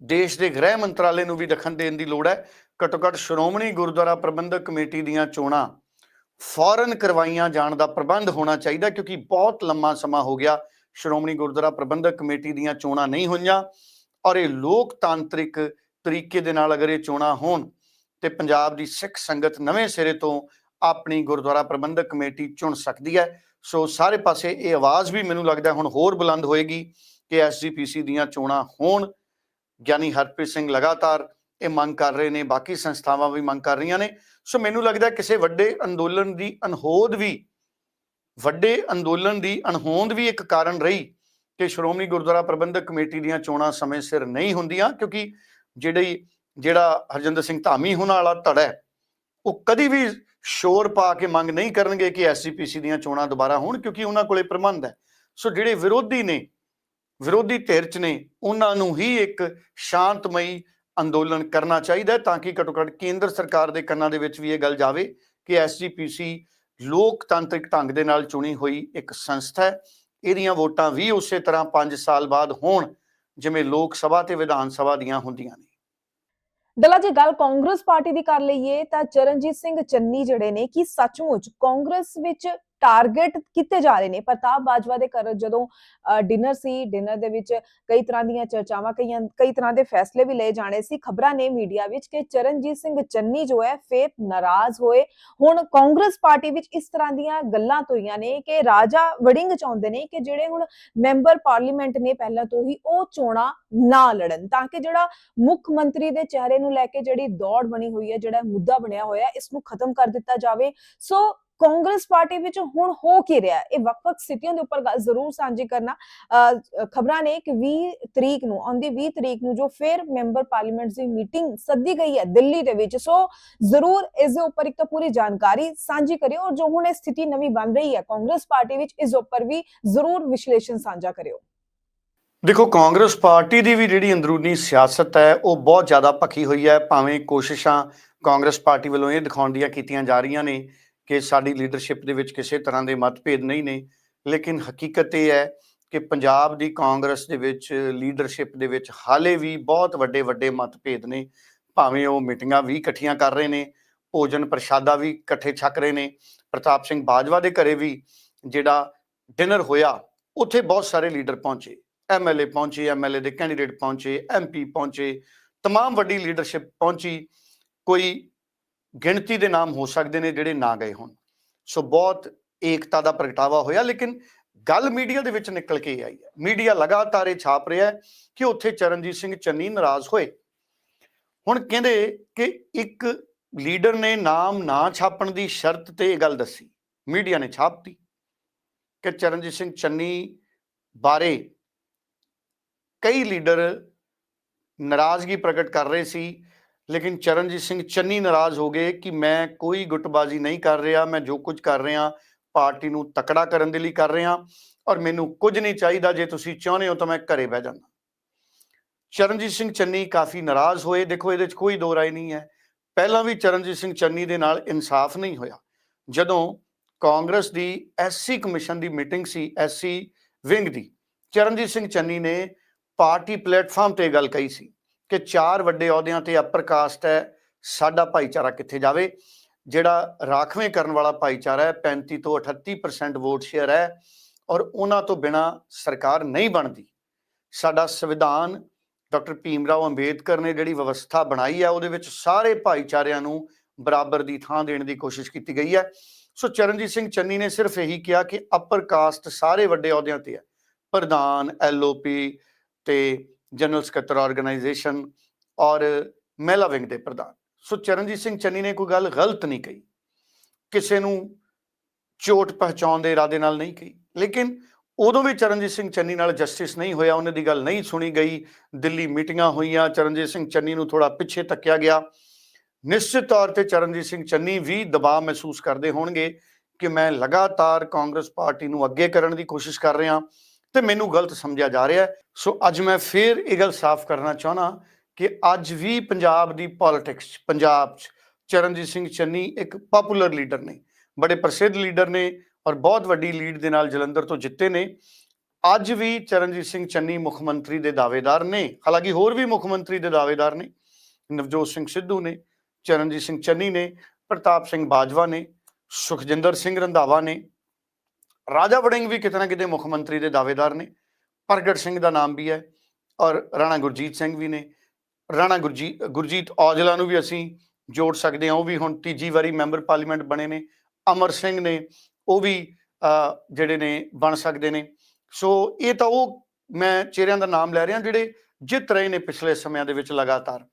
ਦੇਸ਼ ਦੇ ਗ੍ਰਹਿ ਮੰਤਰਾਲੇ ਨੂੰ ਵੀ ਦਖਲ ਦੇਣ ਦੀ ਲੋੜ ਹੈ। ਘੱਟੋ ਘੱਟ ਸ਼੍ਰੋਮਣੀ ਗੁਰਦੁਆਰਾ ਪ੍ਰਬੰਧਕ ਕਮੇਟੀ ਦੀਆਂ ਚੋਣਾਂ ਫੌਰਨ ਕਰਵਾਈਆਂ ਜਾਣ ਦਾ ਪ੍ਰਬੰਧ ਹੋਣਾ ਚਾਹੀਦਾ, ਕਿਉਂਕਿ ਬਹੁਤ ਲੰਮਾ ਸਮਾਂ ਹੋ ਗਿਆ ਸ਼੍ਰੋਮਣੀ ਗੁਰਦੁਆਰਾ ਪ੍ਰਬੰਧਕ ਕਮੇਟੀ ਦੀਆਂ ਚੋਣਾਂ ਨਹੀਂ ਹੋਈਆਂ ਔਰ ਇਹ ਲੋਕਤਾਂਤਰਿਕ ਤਰੀਕੇ ਦੇ ਨਾਲ ਅਗਰ ਇਹ ਚੋਣਾਂ ਹੋਣ ਤੇ ਪੰਜਾਬ ਦੀ ਸਿੱਖ ਸੰਗਤ ਨਵੇਂ ਸਿਰੇ ਤੋਂ ਆਪਣੀ ਗੁਰਦੁਆਰਾ ਪ੍ਰਬੰਧਕ ਕਮੇਟੀ ਚੁਣ ਸਕਦੀ ਹੈ। ਸੋ ਸਾਰੇ ਪਾਸੇ ਇਹ ਆਵਾਜ਼ ਵੀ ਮੈਨੂੰ ਲੱਗਦਾ ਹੁਣ ਹੋਰ ਬੁਲੰਦ ਹੋਏਗੀ ਕਿ ਐਸਜੀਪੀਸੀ ਦੀਆਂ ਚੋਣਾਂ ਹੋਣ। ਗਿਆਨੀ ਹਰਪ੍ਰੀਤ ਸਿੰਘ ਲਗਾਤਾਰ ਇਹ ਮੰਗ ਕਰ ਰਹੇ ਨੇ, ਬਾਕੀ ਸੰਸਥਾਵਾਂ ਵੀ ਮੰਗ ਕਰ ਰਹੀਆਂ ਨੇ। ਸੋ ਮੈਨੂੰ ਲੱਗਦਾ ਕਿਸੇ ਵੱਡੇ ਅੰਦੋਲਨ ਦੀ ਅਨਹੋਦ ਵੀ ਵੱਡੇ ਅੰਦੋਲਨ ਦੀ ਅਣਹੋਂਦ ਵੀ ਇੱਕ ਕਾਰਨ ਰਹੀ ਕਿ ਸ਼੍ਰੋਮਣੀ ਗੁਰਦੁਆਰਾ ਪ੍ਰਬੰਧਕ ਕਮੇਟੀ ਦੀਆਂ ਚੋਣਾਂ ਸਮੇਂ ਸਿਰ ਨਹੀਂ ਹੁੰਦੀਆਂ, ਕਿਉਂਕਿ ਜਿਹੜੀ, ਜਿਹੜਾ ਹਰਜਿੰਦਰ ਸਿੰਘ ਧਾਮੀ ਹੋਣ ਵਾਲਾ ਧੜਾ ਹੈ, ਉਹ ਕਦੀ ਵੀ ਸ਼ੋਰ ਪਾ ਕੇ ਮੰਗ ਨਹੀਂ ਕਰਨਗੇ ਕਿ ਐਸਜੀਪੀਸੀ ਦੀਆਂ ਚੋਣਾਂ ਦੁਬਾਰਾ ਹੋਣ, ਕਿਉਂਕਿ ਉਹਨਾਂ ਕੋਲੇ ਪ੍ਰਬੰਧ ਹੈ। ਸੋ ਜਿਹੜੇ ਵਿਰੋਧੀ ਨੇ, ਵਿਰੋਧੀ ਧਿਰ ਚ ਨੇ, ਉਹਨਾਂ ਨੂੰ ਹੀ ਇੱਕ ਸ਼ਾਂਤਮਈ ਅੰਦੋਲਨ ਕਰਨਾ ਚਾਹੀਦਾ ਤਾਂ ਕਿ ਘੱਟੋ ਘੱਟ ਕੇਂਦਰ ਸਰਕਾਰ ਦੇ ਕੰਨਾਂ ਦੇ ਵਿੱਚ ਵੀ ਇਹ ਗੱਲ ਜਾਵੇ ਕਿ ਐਸਜੀਪੀਸੀ ਲੋਕਤਾਂਤਰਿਕ ਢੰਗ ਦੇ ਨਾਲ ਚੁਣੀ ਹੋਈ ਇੱਕ ਸੰਸਥਾ ਹੈ। ਇਹਦੀਆਂ ਵੋਟਾਂ ਵੀ ਉਸੇ ਤਰ੍ਹਾਂ 5 ਸਾਲ ਬਾਅਦ ਹੋਣ, ਜਿਵੇਂ ਲੋਕ ਸਭਾ ਤੇ ਵਿਧਾਨ ਸਭਾ ਦੀਆਂ ਹੁੰਦੀਆਂ ਨੇ। ਦਲਾ ਜੀ, ਗੱਲ ਕਾਂਗਰਸ ਪਾਰਟੀ ਦੀ ਕਰ ਲਈਏ ਤਾਂ ਚਰਨਜੀਤ ਸਿੰਘ ਚੰਨੀ ਜਿਹੜੇ ਨੇ, ਕਿ ਸੱਚਮੁੱਚ ਕਾਂਗਰਸ ਵਿੱਚ ਟਾਰਗੇਟ ਕੀਤੇ ਜਾ ਰਹੇ ਨੇ ਪ੍ਰਤਾਪ ਬਾਜਵਾ ਦੇ ਘਰ ਜਦੋਂ ਡਿਨਰ ਸੀ ਡਿਨਰ ਦੇ ਵਿੱਚ ਕਈ ਤਰ੍ਹਾਂ ਦੀਆਂ ਚਰਚਾਵਾਂ, ਕਈਆਂ, ਕਈ ਤਰ੍ਹਾਂ ਦੇ ਫੈਸਲੇ ਵੀ ਲਏ ਜਾਣੇ ਸੀ। ਖਬਰਾਂ ਨੇ ਮੀਡੀਆ ਵਿੱਚ ਕਿ ਚਰਨਜੀਤ ਸਿੰਘ ਚੰਨੀ ਜੋ ਹੈ, ਫੇਰ ਨਾਰਾਜ਼ ਹੋਏ। ਹੁਣ ਕਾਂਗਰਸ ਪਾਰਟੀ ਵਿੱਚ ਇਸ ਤਰ੍ਹਾਂ ਦੀਆਂ ਗੱਲਾਂ ਤੋਈਆਂ ਨੇ ਕਿ ਰਾਜਾ ਵੜਿੰਗ ਚਾਹੁੰਦੇ ਨੇ ਕਿ ਜਿਹੜੇ ਹੁਣ ਮੈਂਬਰ ਪਾਰਲੀਮੈਂਟ ਨੇ ਪਹਿਲਾਂ ਤੋਂ ਹੀ, ਉਹ ਚੋਣਾਂ ਨਾ ਲੜਨ, ਤਾਂ ਕਿ ਜਿਹੜਾ ਮੁੱਖ ਮੰਤਰੀ ਦੇ ਚਿਹਰੇ ਨੂੰ ਲੈ ਕੇ ਜਿਹੜੀ ਦੌੜ ਬਣੀ ਹੋਈ ਹੈ, ਜਿਹੜਾ ਮੁੱਦਾ ਬਣਿਆ ਹੋਇਆ ਹੈ, ਇਸ ਨੂੰ ਖਤਮ ਕਰ ਦਿੱਤਾ ਜਾਵੇ। ਸੋ ਕਾਂਗਰਸ ਪਾਰਟੀ ਵਿੱਚ ਹੁਣ ਹੋ ਕੀ ਰਿਹਾ ਇਹ ਵੱਖ-ਵੱਖ ਸਥਿਤੀਆਂ ਦੇ ਉੱਪਰ ਗੱਲ ਜ਼ਰੂਰ ਸਾਂਝੀ ਕਰਨਾ। ਖਬਰਾਂ ਨੇ ਕਿ 20 ਤਰੀਕ ਨੂੰ, ਆਉਂਦੀ 20 ਤਰੀਕ ਨੂੰ ਜੋ ਫਿਰ ਮੈਂਬਰ ਪਾਰਲੀਮੈਂਟ ਦੀ ਮੀਟਿੰਗ ਸੱਦੀ ਗਈ ਹੈ ਦਿੱਲੀ ਦੇ ਵਿੱਚ। ਸੋ ਜ਼ਰੂਰ ਇਸ ਦੇ ਉੱਪਰ ਇੱਕ ਤਾਂ ਪੂਰੀ ਜਾਣਕਾਰੀ ਸਾਂਝੀ ਕਰਿਓ ਔਰ ਜੋ ਹੁਣ ਇਹ ਸਥਿਤੀ ਨਵੀਂ ਬਣ ਰਹੀ ਹੈ ਕਾਂਗਰਸ ਪਾਰਟੀ ਵਿੱਚ, ਇਸ ਉੱਪਰ ਵੀ ਜ਼ਰੂਰ ਵਿਸ਼ਲੇਸ਼ਣ ਸਾਂਝਾ ਕਰਿਓ। ਦੇਖੋ, ਕਾਂਗਰਸ ਪਾਰਟੀ ਦੀ ਵੀ ਜਿਹੜੀ ਅੰਦਰੂਨੀ ਸਿਆਸਤ ਹੈ, ਉਹ ਬਹੁਤ ਜ਼ਿਆਦਾ ਭਖੀ ਹੋਈ ਹੈ। ਭਾਵੇਂ ਕੋਸ਼ਿਸ਼ਾਂ ਕਾਂਗਰਸ ਪਾਰਟੀ ਵੱਲੋਂ ਇਹ ਦਿਖਾਉਣ ਦੀਆਂ ਕੀਤੀਆਂ ਜਾ ਰਹੀਆਂ ਨੇ ਕਿ ਸਾਡੀ ਲੀਡਰਸ਼ਿਪ ਦੇ ਵਿੱਚ ਕਿਸੇ ਤਰ੍ਹਾਂ ਦੇ ਮਤਭੇਦ ਨਹੀਂ ਨੇ ਲੇਕਿਨ ਹਕੀਕਤ ਇਹ ਹੈ ਕਿ ਪੰਜਾਬ ਦੀ ਕਾਂਗਰਸ ਦੇ ਵਿੱਚ ਲੀਡਰਸ਼ਿਪ ਦੇ ਵਿੱਚ ਹਾਲੇ ਵੀ ਬਹੁਤ ਵੱਡੇ ਵੱਡੇ ਮਤਭੇਦ ਨੇ ਭਾਵੇਂ ਉਹ ਮੀਟਿੰਗਾਂ ਵੀ ਇਕੱਠੀਆਂ ਕਰ ਰਹੇ ਨੇ ਭੋਜਨ ਪ੍ਰਸ਼ਾਦਾ ਵੀ ਇਕੱਠੇ ਛਕ ਰਹੇ ਨੇ ਪ੍ਰਤਾਪ ਸਿੰਘ ਬਾਜਵਾ ਦੇ ਘਰੇ ਵੀ ਜਿਹੜਾ ਡਿਨਰ ਹੋਇਆ ਉੱਥੇ ਬਹੁਤ ਸਾਰੇ ਲੀਡਰ ਪਹੁੰਚੇ ਐਮਐਲਏ ਪਹੁੰਚੇ ਐਮਐਲਏ ਦੇ ਕੈਂਡੀਡੇਟ ਪਹੁੰਚੇ ਐਮਪੀ ਪਹੁੰਚੇ तमाम ਵੱਡੀ ਲੀਡਰਸ਼ਿਪ ਪਹੁੰਚੀ ਕੋਈ ਗਿਣਤੀ ਦੇ ਨਾਮ ਹੋ ਸਕਦੇ ਨੇ ਜਿਹੜੇ ਨਾ ਗਏ ਹੋਣ। ਸੋ ਬਹੁਤ ਏਕਤਾ ਦਾ ਪ੍ਰਗਟਾਵਾ ਹੋਇਆ, ਲੇਕਿਨ ਗੱਲ ਮੀਡੀਆ ਦੇ ਵਿੱਚ ਨਿਕਲ ਕੇ ਆਈ ਹੈ। ਮੀਡੀਆ ਲਗਾਤਾਰ ਇਹ ਛਾਪ ਰਿਹਾ ਹੈ ਕਿ ਉੱਥੇ ਚਰਨਜੀਤ ਸਿੰਘ ਚੰਨੀ ਨਾਰਾਜ਼ ਹੋਏ। ਹੁਣ ਕਹਿੰਦੇ ਕਿ ਇੱਕ ਲੀਡਰ ਨੇ ਨਾਮ ਨਾ ਛਾਪਣ ਦੀ ਸ਼ਰਤ ਤੇ ਇਹ ਗੱਲ ਦੱਸੀ। ਮੀਡੀਆ ਨੇ ਛਾਪਤੀ ਕਿ ਚਰਨਜੀਤ ਸਿੰਘ ਚੰਨੀ ਬਾਰੇ ਕਈ ਲੀਡਰ ਨਾਰਾਜ਼ਗੀ ਪ੍ਰਗਟ ਕਰ ਰਹੇ ਸੀ। ਲੇਕਿਨ ਚਰਨਜੀਤ ਸਿੰਘ ਚੰਨੀ ਨਾਰਾਜ਼ ਹੋ ਗਏ ਕਿ ਮੈਂ ਕੋਈ ਗੁੱਟਬਾਜ਼ੀ ਨਹੀਂ ਕਰ ਰਿਹਾ, ਮੈਂ ਜੋ ਕੁਝ ਕਰ ਰਿਹਾ, ਪਾਰਟੀ ਨੂੰ ਤਕੜਾ ਕਰਨ ਦੇ ਲਈ ਕਰ ਰਿਹਾ ਔਰ ਮੈਨੂੰ ਕੁਝ ਨਹੀਂ ਚਾਹੀਦਾ, ਜੇ ਤੁਸੀਂ ਚਾਹੁੰਦੇ ਹੋ ਤਾਂ ਮੈਂ ਘਰੇ ਬਹਿ ਜਾਂਦਾ। ਚਰਨਜੀਤ ਸਿੰਘ ਚੰਨੀ ਕਾਫੀ ਨਾਰਾਜ਼ ਹੋਏ, ਦੇਖੋ ਇਹਦੇ ਵਿੱਚ ਕੋਈ ਦੋ ਰਾਏ ਨਹੀਂ ਹੈ। ਪਹਿਲਾਂ ਵੀ ਚਰਨਜੀਤ ਸਿੰਘ ਚੰਨੀ ਦੇ ਨਾਲ ਇਨਸਾਫ ਨਹੀਂ ਹੋਇਆ। ਜਦੋਂ ਕਾਂਗਰਸ ਦੀ ਐਸਸੀ ਕਮਿਸ਼ਨ ਦੀ ਮੀਟਿੰਗ ਸੀ ਐਸਸੀ ਵਿੰਗ ਦੀ, ਚਰਨਜੀਤ ਸਿੰਘ ਚੰਨੀ ਨੇ ਪਾਰਟੀ ਪਲੇਟਫਾਰਮ ਤੇ ਇਹ ਗੱਲ ਕਹੀ ਸੀ। ਕਿ ਚਾਰ ਵੱਡੇ ਅਹੁਦਿਆਂ ਤੇ ਅਪਰ ਕਾਸਟ ਹੈ, ਸਾਡਾ ਭਾਈਚਾਰਾ ਕਿੱਥੇ ਜਾਵੇ? ਜਿਹੜਾ ਰਾਖਵੇਂ ਕਰਨ ਵਾਲਾ ਭਾਈਚਾਰਾ ਹੈ 35 ਤੋਂ 38% ਵੋਟ ਸ਼ੇਅਰ ਹੈ ਔਰ ਉਹਨਾਂ ਤੋਂ ਬਿਨਾ ਸਰਕਾਰ ਨਹੀਂ ਬਣਦੀ। ਸਾਡਾ ਸੰਵਿਧਾਨ ਡਾਕਟਰ ਭੀਮ ਰਾਓ ਅੰਬੇਦਕਰ ਨੇ ਜਿਹੜੀ ਵਿਵਸਥਾ ਬਣਾਈ ਹੈ, ਉਹਦੇ ਵਿੱਚ ਸਾਰੇ ਭਾਈਚਾਰਿਆਂ ਨੂੰ ਬਰਾਬਰ ਦੀ ਥਾਂ ਦੇਣ ਦੀ ਕੋਸ਼ਿਸ਼ ਕੀਤੀ ਗਈ ਹੈ। ਸੋ ਚਰਨਜੀਤ ਸਿੰਘ ਚੰਨੀ ਨੇ ਸਿਰਫ ਇਹੀ ਕਿਹਾ ਕਿ ਅਪਰ ਕਾਸਟ ਸਾਰੇ ਵੱਡੇ ਅਹੁਦਿਆਂ ਤੇ ਹੈ। ਪ੍ਰਧਾਨ ਐਲਓਪੀ ਤੇ ਜਨਰਲ ਸਕੱਤਰ ਆਰਗੇਨਾਈਜੇਸ਼ਨ ਔਰ ਮਹਿਲਾ ਵਿੰਗ ਦੇ ਪ੍ਰਧਾਨ। ਸੋ ਚਰਨਜੀਤ ਸਿੰਘ ਚੰਨੀ ਨੇ ਕੋਈ ਗੱਲ ਗਲਤ ਨਹੀਂ ਕਹੀ। ਕਿਸੇ ਨੂੰ ਚੋਟ ਪਹੁੰਚਾਉਣ ਦੇ ਇਰਾਦੇ ਨਾਲ ਨਹੀਂ ਕਹੀ। ਲੇਕਿਨ ਉਦੋਂ ਵੀ ਚਰਨਜੀਤ ਸਿੰਘ ਚੰਨੀ ਨਾਲ ਜਸਟਿਸ ਨਹੀਂ ਹੋਇਆ, ਉਹਨਾਂ ਦੀ ਗੱਲ ਨਹੀਂ ਸੁਣੀ ਗਈ। ਦਿੱਲੀ ਮੀਟਿੰਗਾਂ ਹੋਈਆਂ, ਚਰਨਜੀਤ ਸਿੰਘ ਚੰਨੀ ਨੂੰ ਥੋੜਾ ਪਿੱਛੇ ਤੱਕਿਆ ਗਿਆ। ਨਿਸ਼ਚਿਤ ਤੌਰ ਤੇ ਚਰਨਜੀਤ ਸਿੰਘ ਚੰਨੀ ਵੀ ਦਬਾਅ ਮਹਿਸੂਸ ਕਰਦੇ ਹੋਣਗੇ ਕਿ ਮੈਂ ਲਗਾਤਾਰ ਕਾਂਗਰਸ ਪਾਰਟੀ ਨੂੰ ਅੱਗੇ ਕਰਨ ਦੀ ਕੋਸ਼ਿਸ਼ ਕਰ ਰਿਹਾ ਤੇ ਮੈਨੂੰ ਗਲਤ ਸਮਝਿਆ ਜਾ ਰਿਹਾ ਹੈ। ਸੋ ਅੱਜ ਮੈਂ ਫੇਰ ਇਹ ਗੱਲ ਸਾਫ਼ ਕਰਨਾ ਚਾਹਣਾ ਕਿ ਅੱਜ ਵੀ ਪੰਜਾਬ ਦੀ ਪੋਲਿਟਿਕਸ ਪੰਜਾਬ 'ਚ ਚਰਨਜੀਤ ਸਿੰਘ ਚੰਨੀ ਇੱਕ ਪਪੂਲਰ ਲੀਡਰ ਨੇ। ਬੜੇ ਪ੍ਰਸਿੱਧ ਲੀਡਰ ਨੇ ਔਰ ਬਹੁਤ ਵੱਡੀ ਲੀਡ ਦੇ ਨਾਲ ਜਲੰਧਰ ਤੋਂ ਜਿੱਤੇ ਨੇ। ਅੱਜ ਵੀ ਚਰਨਜੀਤ ਸਿੰਘ ਚੰਨੀ ਮੁੱਖ ਮੰਤਰੀ ਦੇ ਦਾਅਵੇਦਾਰ ਨੇ। ਹਾਲਾਂਕਿ ਹੋਰ ਵੀ ਮੁੱਖ ਮੰਤਰੀ ਦੇ ਦਾਅਵੇਦਾਰ ਨੇ। ਨਵਜੋਤ ਸਿੰਘ ਸਿੱਧੂ ਨੇ, ਚਰਨਜੀਤ ਸਿੰਘ ਚੰਨੀ ਨੇ, ਪ੍ਰਤਾਪ ਸਿੰਘ ਬਾਜਵਾ ਨੇ, ਸੁਖਜਿੰਦਰ ਸਿੰਘ ਰੰਧਾਵਾ ਨੇ। ਰਾਜਾ ਵੜਿੰਗ ਵੀ ਕਿਤੇ ਨਾ ਕਿਤੇ ਮੁੱਖ ਮੰਤਰੀ ਦੇ ਦਾਅਵੇਦਾਰ ਨੇ। ਪ੍ਰਗਟ ਸਿੰਘ ਦਾ ਨਾਮ ਵੀ ਹੈ ਔਰ ਰਾਣਾ ਗੁਰਜੀਤ ਸਿੰਘ ਵੀ ਨੇ। ਰਾਣਾ ਗੁਰਜੀਤ ਗੁਰਜੀਤ ਔਜਲਾ ਨੂੰ ਵੀ ਅਸੀਂ ਜੋੜ ਸਕਦੇ ਹਾਂ, ਉਹ ਵੀ ਹੁਣ ਤੀਜੀ ਵਾਰੀ ਮੈਂਬਰ ਪਾਰਲੀਮੈਂਟ ਬਣੇ ਨੇ। ਅਮਰ ਸਿੰਘ ਨੇ ਉਹ ਵੀ ਜਿਹੜੇ ਨੇ ਬਣ ਸਕਦੇ ਨੇ। ਸੋ ਇਹ ਤਾਂ ਉਹ ਮੈਂ ਚਿਹਰਿਆਂ ਦਾ ਨਾਮ ਲੈ ਰਿਹਾ ਜਿਹੜੇ ਜਿੱਤ ਰਹੇ ਨੇ ਪਿਛਲੇ ਸਮਿਆਂ ਦੇ ਵਿੱਚ ਲਗਾਤਾਰ।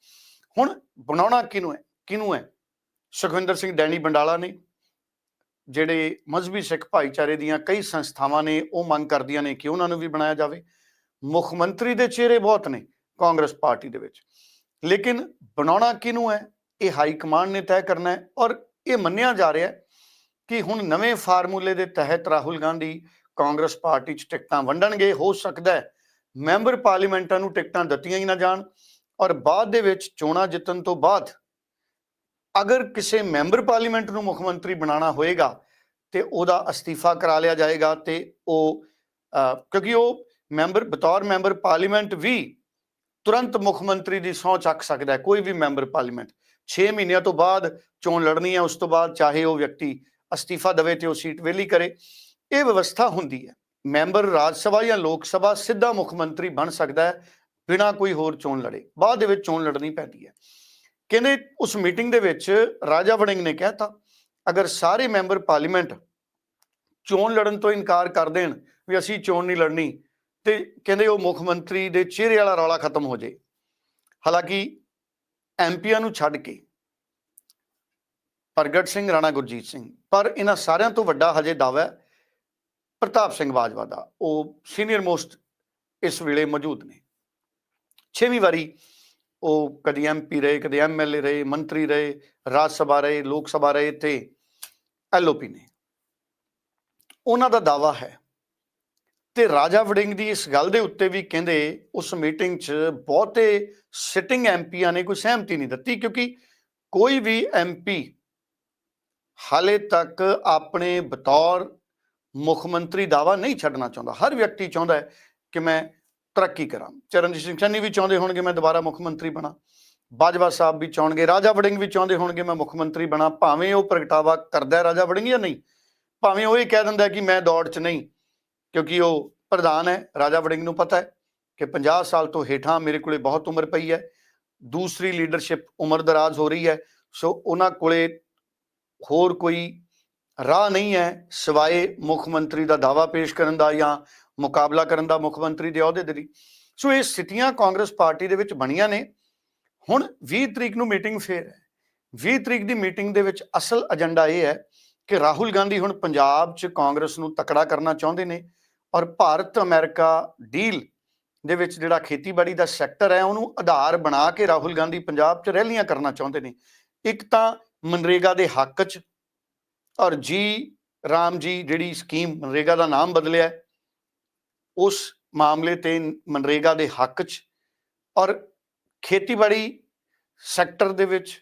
ਹੁਣ ਬਣਾਉਣਾ ਕਿਹਨੂੰ ਹੈ? ਕਿਹਨੂੰ ਹੈ? ਸੁਖਵਿੰਦਰ ਸਿੰਘ, ਡੈਣੀ ਬੰਡਾਲਾ ਨੇ। ਜਿਹੜੇ ਮਜ਼ਹਬੀ ਸਿੱਖ ਭਾਈਚਾਰੇ ਦੀਆਂ ਕਈ ਸੰਸਥਾਵਾਂ ਨੇ, ਉਹ ਮੰਗ ਕਰਦੀਆਂ ਨੇ ਕਿ ਉਹਨਾਂ ਨੂੰ ਵੀ ਬਣਾਇਆ ਜਾਵੇ। ਮੁੱਖ ਮੰਤਰੀ ਦੇ ਚਿਹਰੇ ਬਹੁਤ ਨੇ ਕਾਂਗਰਸ ਪਾਰਟੀ ਦੇ ਵਿੱਚ। ਲੇਕਿਨ ਬਣਾਉਣਾ ਕਿਹਨੂੰ ਹੈ? ਇਹ ਹਾਈ ਕਮਾਂਡ ਨੇ ਤੈਅ ਕਰਨਾ ਹੈ ਔਰ ਇਹ ਮੰਨਿਆ ਜਾ ਰਿਹਾ ਹੈ ਕਿ ਹੁਣ ਨਵੇਂ ਫਾਰਮੂਲੇ ਦੇ ਤਹਿਤ ਰਾਹੁਲ ਗਾਂਧੀ ਕਾਂਗਰਸ ਪਾਰਟੀ 'ਚ ਟਿਕਟਾਂ ਵੰਡਣਗੇ, ਹੋ ਸਕਦਾ ਹੈ ਮੈਂਬਰ ਪਾਰਲੀਮੈਂਟਾਂ ਨੂੰ ਟਿਕਟਾਂ ਦਿੱਤੀਆਂ ਹੀ ਨਾ ਜਾਣ ਔਰ ਬਾਅਦ ਦੇ ਵਿੱਚ ਚੋਣਾਂ ਜਿੱਤਣ ਤੋਂ ਬਾਅਦ ਅਗਰ ਕਿਸੇ ਮੈਂਬਰ ਪਾਰਲੀਮੈਂਟ ਨੂੰ ਮੁੱਖ ਮੰਤਰੀ ਬਣਾਉਣਾ ਹੋਏਗਾ ਤੇ ਉਹਦਾ ਅਸਤੀਫਾ ਕਰਾ ਲਿਆ ਜਾਏਗਾ ਤੇ ਉਹ ਕਿਉਂਕਿ ਉਹ ਮੈਂਬਰ, ਬਤੌਰ ਮੈਂਬਰ ਪਾਰਲੀਮੈਂਟ ਵੀ ਤੁਰੰਤ ਮੁੱਖ ਮੰਤਰੀ ਦੀ ਸਹੁੰ ਚੱਕ ਸਕਦਾ ਹੈ, ਕੋਈ ਵੀ ਮੈਂਬਰ ਪਾਰਲੀਮੈਂਟ। 6 ਮਹੀਨਿਆਂ ਤੋਂ ਬਾਅਦ ਚੋਣ ਲੜਨੀ ਹੈ, ਉਸ ਤੋਂ ਬਾਅਦ ਚਾਹੇ ਉਹ ਵਿਅਕਤੀ ਅਸਤੀਫਾ ਦੇਵੇ ਤੇ ਉਹ ਸੀਟ ਵਿਹਲੀ ਕਰੇ। ਇਹ ਵਿਵਸਥਾ ਹੁੰਦੀ ਹੈ। ਮੈਂਬਰ ਰਾਜ ਸਭਾ ਜਾਂ ਲੋਕ ਸਭਾ ਸਿੱਧਾ ਮੁੱਖ ਮੰਤਰੀ ਬਣ ਸਕਦਾ ਹੈ, ਬਿਨਾਂ ਕੋਈ ਹੋਰ ਚੋਣ ਲੜੇ। ਬਾਅਦ ਦੇ ਵਿੱਚ ਚੋਣ ਲੜਨੀ ਪੈਂਦੀ ਹੈ। ਕਹਿੰਦੇ ਉਸ ਮੀਟਿੰਗ ਦੇ ਵਿੱਚ ਰਾਜਾ ਵੜਿੰਗ ਨੇ ਕਹਿਤਾ, ਅਗਰ ਸਾਰੇ ਮੈਂਬਰ ਪਾਰਲੀਮੈਂਟ ਚੋਣ ਲੜਨ ਤੋਂ ਇਨਕਾਰ ਕਰ ਦੇਣ ਵੀ ਅਸੀਂ ਚੋਣ ਨਹੀਂ ਲੜਨੀ, ਤੇ ਕਹਿੰਦੇ ਉਹ ਮੁੱਖ ਮੰਤਰੀ ਦੇ ਚਿਹਰੇ ਵਾਲਾ ਰੌਲਾ ਖਤਮ ਹੋ ਜੇ। ਹਾਲਾਂਕਿ ਐਮਪੀਆਂ ਨੂੰ ਛੱਡ ਕੇ ਪ੍ਰਗਟ ਸਿੰਘ, ਰਾਣਾ ਗੁਰਜੀਤ ਸਿੰਘ, ਪਰ ਇਹਨਾਂ ਸਾਰਿਆਂ ਤੋਂ ਵੱਡਾ ਹਜੇ ਦਾਅਵਾ ਹੈ, ਪ੍ਰਤਾਪ ਸਿੰਘ ਬਾਜਵਾ ਦਾ, ਉਹ ਸੀਨੀਅਰ ਮੋਸਟ ਇਸ ਵੇਲੇ ਮੌਜੂਦ ਨੇ। ਛੇਵੀਂ ਵਾਰੀ ਉਹ ਕਦੀ ਐਮਪੀ ਰਹੇ, ਕਦੇ ਐਮਐਲਏ ਰਹੇ, ਮੰਤਰੀ ਰਹੇ, ਰਾਜ ਸਭਾ ਰਹੇ, ਲੋਕ ਸਭਾ ਰਹੇ ਤੇ ਐਲਓਪੀ ਨੇ। ਉਹਨਾਂ ਦਾ ਦਾਵਾ ਹੈ ਤੇ ਰਾਜਾ ਵੜਿੰਗ ਦੀ ਇਸ ਗੱਲ ਦੇ ਉੱਤੇ ਵੀ ਕਹਿੰਦੇ ਉਸ ਮੀਟਿੰਗ 'ਚ ਬਹੁਤੇ ਸਿਟਿੰਗ ਐਮਪੀਆਂ ਨੇ ਕੋਈ ਸਹਿਮਤੀ ਨਹੀਂ ਦਿੱਤੀ ਕਿਉਂਕਿ ਕੋਈ ਵੀ ਐਮਪੀ ਹਾਲੇ ਤੱਕ ਆਪਣੇ ਬਤੌਰ ਮੁੱਖ ਮੰਤਰੀ ਦਾਵਾ ਨਹੀਂ ਛੱਡਣਾ ਚਾਹੁੰਦਾ। ਹਰ ਵਿਅਕਤੀ ਚਾਹੁੰਦਾ ਹੈ ਕਿ ਮੈਂ ਤਰੱਕੀ ਕਰਾਂ। ਚਰਨਜੀਤ ਸਿੰਘ ਚੰਨੀ ਵੀ ਚਾਹੁੰਦੇ ਹੋਣਗੇ ਮੈਂ ਦੁਬਾਰਾ ਮੁੱਖ ਮੰਤਰੀ ਬਣਾ। ਬਾਜਵਾ ਸਾਹਿਬ ਵੀ ਚਾਹਣਗੇ, ਰਾਜਾ ਵੜਿੰਗ ਵੀ ਚਾਹੁੰਦੇ ਹੋਣਗੇ ਮੈਂ ਮੁੱਖ ਮੰਤਰੀ ਬਣਾ। ਭਾਵੇਂ ਉਹ ਪ੍ਰਗਟਾਵਾ ਕਰਦਾ ਰਾਜਾ ਵੜਿੰਗ ਜਾਂ ਨਹੀਂ, ਭਾਵੇਂ ਉਹ ਇਹ ਕਹਿ ਦਿੰਦਾ ਕਿ ਮੈਂ ਦੌੜ 'ਚ ਨਹੀਂ, ਕਿਉਂਕਿ ਉਹ ਪ੍ਰਧਾਨ ਹੈ, ਰਾਜਾ ਵੜਿੰਗ ਨੂੰ ਪਤਾ ਹੈ ਕਿ 50 ਸਾਲ ਤੋਂ ਹੇਠਾਂ ਮੇਰੇ ਕੋਲੇ ਬਹੁਤ ਉਮਰ ਪਈ ਹੈ, ਦੂਸਰੀ ਲੀਡਰਸ਼ਿਪ ਉਮਰ ਦਰਾਜ਼ ਹੋ ਰਹੀ ਹੈ, ਸੋ ਉਹਨਾਂ ਕੋਲੇ ਹੋਰ ਕੋਈ ਰਾਹ ਨਹੀਂ ਹੈ, ਸਿਵਾਏ ਮੁੱਖ ਮੰਤਰੀ ਦਾ ਦਾਵਾ ਪੇਸ਼ ਕਰਨ ਦਾ ਜਾਂ ਮੁਕਾਬਲਾ ਕਰਨ ਦਾ ਮੁੱਖ ਮੰਤਰੀ ਦੇ ਅਹੁਦੇ ਦੇ। ਲਈ ਸੋ ਇਹ ਸਥਿਤੀਆਂ ਕਾਂਗਰਸ ਪਾਰਟੀ ਦੇ ਵਿੱਚ ਬਣੀਆਂ ਨੇ। ਹੁਣ 20 ਤਰੀਕ ਨੂੰ ਮੀਟਿੰਗ ਫੇਰ ਹੈ। 20 ਤਰੀਕ ਦੀ ਮੀਟਿੰਗ ਦੇ ਵਿੱਚ ਅਸਲ ਏਜੰਡਾ ਇਹ ਹੈ ਕਿ ਰਾਹੁਲ ਗਾਂਧੀ ਹੁਣ ਪੰਜਾਬ 'ਚ ਕਾਂਗਰਸ ਨੂੰ ਤਕੜਾ ਕਰਨਾ ਚਾਹੁੰਦੇ ਨੇ ਔਰ ਭਾਰਤ ਅਮਰੀਕਾ ਡੀਲ ਦੇ ਵਿੱਚ ਜਿਹੜਾ ਖੇਤੀਬਾੜੀ ਦਾ ਸੈਕਟਰ ਹੈ, ਉਹਨੂੰ ਆਧਾਰ ਬਣਾ ਕੇ ਰਾਹੁਲ ਗਾਂਧੀ ਪੰਜਾਬ 'ਚ ਰੈਲੀਆਂ ਕਰਨਾ ਚਾਹੁੰਦੇ ਨੇ। ਇੱਕ ਤਾਂ ਮਨਰੇਗਾ ਦੇ ਹੱਕ 'ਚ ਔਰ ਜੀ ਰਾਮ ਜੀ ਜਿਹੜੀ ਸਕੀਮ ਮਨਰੇਗਾ ਦਾ ਨਾਮ ਬਦਲਿਆ ਉਸ ਮਾਮਲੇ ਤੇ ਮਨਰੇਗਾ ਦੇ ਹੱਕ 'ਚ ਔਰ ਖੇਤੀਬਾੜੀ ਸੈਕਟਰ ਦੇ ਵਿੱਚ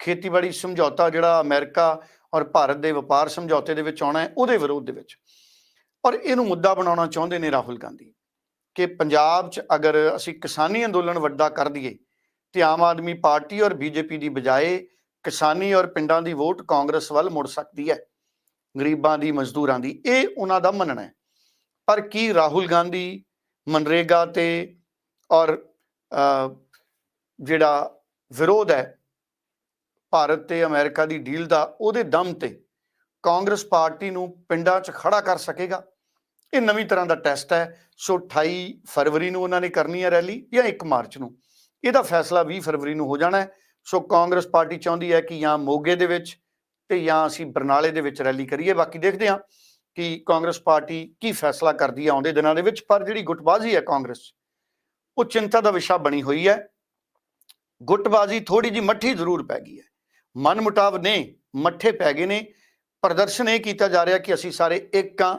ਖੇਤੀਬਾੜੀ ਸਮਝੌਤਾ ਜਿਹੜਾ ਅਮਰੀਕਾ ਔਰ ਭਾਰਤ ਦੇ ਵਪਾਰ ਸਮਝੌਤੇ ਦੇ ਵਿੱਚ ਆਉਣਾ ਹੈ, ਉਹਦੇ ਵਿਰੋਧ ਦੇ ਵਿੱਚ। ਔਰ ਇਹਨੂੰ ਮੁੱਦਾ ਬਣਾਉਣਾ ਚਾਹੁੰਦੇ ਨੇ ਰਾਹੁਲ ਗਾਂਧੀ ਕਿ ਪੰਜਾਬ 'ਚ ਅਗਰ ਅਸੀਂ ਕਿਸਾਨੀ ਅੰਦੋਲਨ ਵੱਡਾ ਕਰ ਦਈਏ ਤੇ ਆਮ ਆਦਮੀ ਪਾਰਟੀ ਔਰ ਬੀਜੇਪੀ ਦੀ ਬਜਾਏ ਕਿਸਾਨੀ ਔਰ ਪਿੰਡਾਂ ਦੀ ਵੋਟ ਕਾਂਗਰਸ ਵੱਲ ਮੁੜ ਸਕਦੀ ਹੈ, ਗਰੀਬਾਂ ਦੀ ਮਜ਼ਦੂਰਾਂ ਦੀ, ਇਹ ਉਹਨਾਂ ਦਾ ਮੰਨਣਾ ਹੈ। ਪਰ ਕੀ ਰਾਹੁਲ ਗਾਂਧੀ, ਮਨਰੇਗਾ ਤੇ ਔਰ ਜਿਹੜਾ ਵਿਰੋਧ ਹੈ, ਭਾਰਤ ਤੇ ਅਮਰੀਕਾ ਦੀ ਡੀਲ ਦਾ, ਉਹਦੇ ਦਮ ਤੇ ਕਾਂਗਰਸ ਪਾਰਟੀ ਨੂੰ ਪਿੰਡਾਂ 'ਚ ਖੜਾ ਕਰ ਸਕੇਗਾ? ਇਹ ਨਵੀਂ ਤਰ੍ਹਾਂ ਦਾ ਟੈਸਟ ਹੈ। ਸੋ 28 ਫਰਵਰੀ ਨੂੰ ਉਹਨਾਂ ਨੇ ਕਰਨੀ ਹੈ ਰੈਲੀ ਜਾਂ 1 ਮਾਰਚ ਨੂੰ? ਇਹਦਾ ਫੈਸਲਾ 20 ਫਰਵਰੀ ਨੂੰ ਹੋ ਜਾਣਾ ਹੈ। ਸੋ ਕਾਂਗਰਸ ਪਾਰਟੀ ਚਾਹੁੰਦੀ ਹੈ ਕਿ ਜਾਂ ਮੋਗੇ ਦੇ ਵਿੱਚ ਤੇ ਜਾਂ ਅਸੀਂ ਬਰਨਾਲੇ ਦੇ ਵਿੱਚ ਰੈਲੀ ਕਰੀਏ। ਬਾਕੀ ਦੇਖਦੇ ਹਾਂ। ਕਿ ਕਾਂਗਰਸ ਪਾਰਟੀ ਕੀ ਫੈਸਲਾ ਕਰਦੀ ਹੈ ਆਉਂਦੇ ਦਿਨਾਂ ਦੇ ਵਿੱਚ, ਪਰ ਜਿਹੜੀ ਗੁੱਟਬਾਜ਼ੀ ਹੈ ਕਾਂਗਰਸ, ਉਹ ਚਿੰਤਾ ਦਾ ਵਿਸ਼ਾ ਬਣੀ ਹੋਈ ਹੈ। ਗੁੱਟਬਾਜ਼ੀ ਥੋੜੀ ਜੀ ਮੱਠੀ ਜ਼ਰੂਰ ਪੈ ਗਈ ਹੈ। ਮਨ ਮੁਟਾਵ ਨੇ, ਮੱਠੇ ਪੈ ਗਏ ਨੇ। ਪ੍ਰਦਰਸ਼ਨ ਇਹ ਕੀਤਾ ਜਾ ਰਿਹਾ ਕਿ ਅਸੀਂ ਸਾਰੇ ਇੱਕ ਆ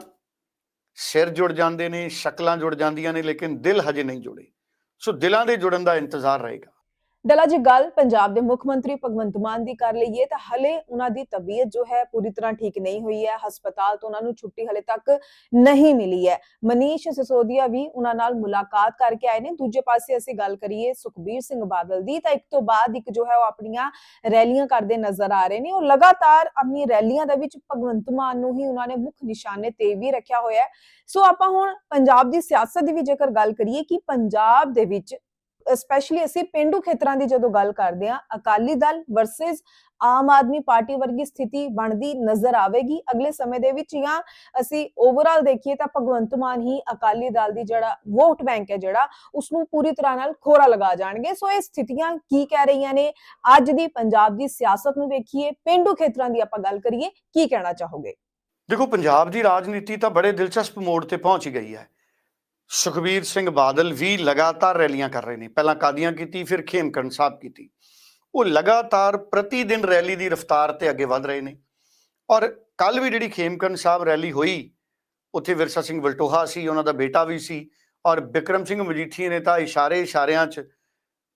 ਸਿਰ ਜੁੜ ਜਾਂਦੇ ਨੇ, ਸ਼ਕਲਾਂ ਜੁੜ ਜਾਂਦੀਆਂ ਨੇ, ਲੇਕਿਨ ਦਿਲ ਹਜੇ ਨਹੀਂ ਜੁੜੇ। ਸੋ ਦਿਲਾਂ ਦੇ ਜੁੜਨ ਦਾ ਇੰਤਜ਼ਾਰ ਰਹੇਗਾ। ਡਲਾ ਜੀ ਗੱਲ ਪੰਜਾਬ ਦੇ ਮੁੱਖ ਮੰਤਰੀ ਭਗਵੰਤ ਮਾਨ ਦੀ ਕਰ ਲਈਏ, ਤਾਂ ਹਲੇ ਉਹਨਾਂ ਦੀ ਤਬੀਅਤ ਜੋ ਹੈ ਪੂਰੀ ਤਰ੍ਹਾਂ ਠੀਕ ਨਹੀਂ ਹੋਈ ਹੈ। ਹਸਪਤਾਲ ਤੋਂ ਉਹਨਾਂ ਨੂੰ ਛੁੱਟੀ ਹਲੇ ਤੱਕ ਨਹੀਂ ਮਿਲੀ ਹੈ। ਮਨੀਸ਼ ਸਿਸੋਦੀਆ ਵੀ ਉਹਨਾਂ ਨਾਲ ਮੁਲਾਕਾਤ ਕਰਕੇ ਆਏ ਨੇ। ਦੂਜੇ ਪਾਸੇ ਅਸੀਂ ਗੱਲ ਕਰੀਏ ਸੁਖਬੀਰ ਸਿੰਘ ਬਾਦਲ ਦੀ, ਤਾਂ ਇੱਕ ਤੋਂ ਬਾਅਦ ਇੱਕ ਜੋ ਹੈ ਉਹ ਆਪਣੀਆਂ ਰੈਲੀਆਂ ਕਰਦੇ ਨਜ਼ਰ ਆ ਰਹੇ ਨੇ। ਉਹ ਲਗਾਤਾਰ ਆਪਣੀ ਰੈਲੀਆਂ ਦੇ ਵਿੱਚ ਭਗਵੰਤ ਮਾਨ ਨੂੰ ਹੀ ਉਹਨਾਂ ਨੇ ਮੁੱਖ ਨਿਸ਼ਾਨੇ ਤੇ ਵੀ ਰੱਖਿਆ ਹੋਇਆ ਹੈ। ਸੋ ਆਪਾਂ ਹੁਣ ਪੰਜਾਬ ਦੀ ਸਿਆਸਤ ਦੀ ਵੀ ਜੇਕਰ ਗੱਲ ਕਰੀਏ ਕਿ ਪੰਜਾਬ ਦੇ ਵਿੱਚ ਸਪੈਸ਼ਲੀ ਅਸੀਂ ਪਿੰਡੂ ਖੇਤਰਾਂ ਦੀ ਜਦੋਂ ਗੱਲ ਕਰਦੇ ਹਾਂ, ਅਕਾਲੀ ਦਲ ਵਰਸਸ ਆਮ ਆਦਮੀ ਪਾਰਟੀ ਵਰਗੀ ਸਥਿਤੀ ਬਣਦੀ ਨਜ਼ਰ ਆਵੇਗੀ। ਅਗਲੇ ਸਮੇਂ ਦੇ ਵਿੱਚ ਜਾਂ ਅਸੀਂ ਓਵਰਆਲ ਦੇਖੀਏ ਤਾਂ ਭਗਵੰਤ ਮਾਨ ਹੀ ਅਕਾਲੀ ਦਲ ਦੀ ਜਿਹੜਾ ਵੋਟ ਬੈਂਕ ਹੈ ਜਿਹੜਾ ਉਸ ਨੂੰ ਪੂਰੀ ਤਰ੍ਹਾਂ ਨਾਲ ਖੋਰਾ ਲਗਾ ਜਾਣਗੇ। ਸੋ ਇਹ ਸਥਿਤੀਆਂ ਕੀ ਕਹਿ ਰਹੀਆਂ ਨੇ? ਅੱਜ ਦੀ ਪੰਜਾਬ ਦੀ ਸਿਆਸਤ ਨੂੰ ਵੇਖੀਏ, ਪਿੰਡੂ ਖੇਤਰਾਂ ਦੀ ਆਪਾਂ ਗੱਲ ਕਰੀਏ, ਕੀ ਕਹਿਣਾ ਚਾਹੋਗੇ? ਦੇਖੋ, ਪੰਜਾਬ ਦੀ ਰਾਜਨੀਤੀ ਤਾਂ ਬੜੇ ਦਿਲਚਸਪ ਮੋੜ ਤੇ ਪਹੁੰਚ ਗਈ ਹੈ। ਸੁਖਬੀਰ ਸਿੰਘ ਬਾਦਲ ਵੀ ਲਗਾਤਾਰ ਰੈਲੀਆਂ ਕਰ ਰਹੇ ਨੇ। ਪਹਿਲਾਂ ਕਾਦੀਆਂ ਕੀਤੀ, ਫਿਰ ਖੇਮਕਰਨ ਸਾਹਿਬ ਕੀਤੀ। ਉਹ ਲਗਾਤਾਰ ਪ੍ਰਤੀ ਦਿਨ ਰੈਲੀ ਦੀ ਰਫ਼ਤਾਰ ਤੇ ਅੱਗੇ ਵਧ ਰਹੇ ਨੇ। ਔਰ ਕੱਲ ਵੀ ਜਿਹੜੀ ਖੇਮਕਰਨ ਸਾਹਿਬ ਰੈਲੀ ਹੋਈ, ਉੱਥੇ ਵਿਰਸਾ ਸਿੰਘ ਵਲਟੋਹਾ ਸੀ, ਉਹਨਾਂ ਦਾ ਬੇਟਾ ਵੀ ਸੀ। ਔਰ ਬਿਕਰਮ ਸਿੰਘ ਮਜੀਠੀਏ ਨੇ ਤਾਂ ਇਸ਼ਾਰੇ ਇਸ਼ਾਰਿਆਂ 'ਚ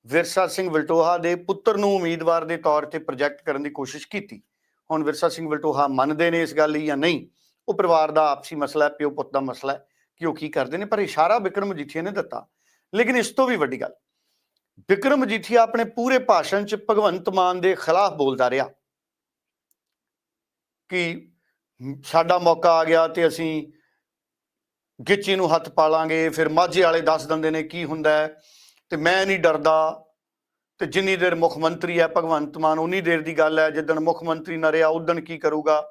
ਵਿਰਸਾ ਸਿੰਘ ਵਲਟੋਹਾ ਦੇ ਪੁੱਤਰ ਨੂੰ ਉਮੀਦਵਾਰ ਦੇ ਤੌਰ ਤੇ ਪ੍ਰੋਜੈਕਟ ਕਰਨ ਦੀ ਕੋਸ਼ਿਸ਼ ਕੀਤੀ। ਹੁਣ ਵਿਰਸਾ ਸਿੰਘ ਵਲਟੋਹਾ ਮੰਨਦੇ ਨੇ ਇਸ ਗੱਲ ਲਈ ਜਾਂ ਨਹੀਂ, ਉਹ ਪਰਿਵਾਰ ਦਾ ਆਪਸੀ ਮਸਲਾ ਹੈ, ਪਿਓ ਪੁੱਤ ਦਾ ਮਸਲਾ ਹੈ। ਕਿ ਉਹ ਕੀ ਕਰਦੇ ਨੇ, ਪਰ ਇਸ਼ਾਰਾ ਬਿਕਰਮ ਮਜੀਠੀਆ ਨੇ ਦਿੱਤਾ। ਲੇਕਿਨ ਇਸ ਤੋਂ ਵੀ ਵੱਡੀ ਗੱਲ ਬਿਕਰਮ ਮਜੀਠੀਆ ਆਪਣੇ ਪੂਰੇ ਭਾਸ਼ਣ 'ਚ ਭਗਵੰਤ ਮਾਨ ਦੇ ਖਿਲਾਫ ਬੋਲਦਾ ਰਿਹਾ। ਕਿ ਸਾਡਾ ਮੌਕਾ ਆ ਗਿਆ ਤੇ ਅਸੀਂ ਗਿੱਚੀ ਨੂੰ ਹੱਥ ਪਾ ਲਾਂਗੇ ਫਿਰ ਮਾਝੇ ਵਾਲੇ ਦੱਸ ਦਿੰਦੇ ਨੇ ਕੀ ਹੁੰਦਾ ਹੈ, ਤੇ ਮੈਂ ਨਹੀਂ ਡਰਦਾ, ਤੇ ਜਿੰਨੀ ਦੇਰ ਮੁੱਖ ਮੰਤਰੀ ਹੈ ਭਗਵੰਤ ਮਾਨ, ਉਨੀ ਦੇਰ ਦੀ ਗੱਲ ਹੈ, ਜਿੱਦਣ ਮੁੱਖ ਮੰਤਰੀ ਨਾ ਰਿਹਾ ਉਦਣ ਕੀ ਕਰੂਗਾ?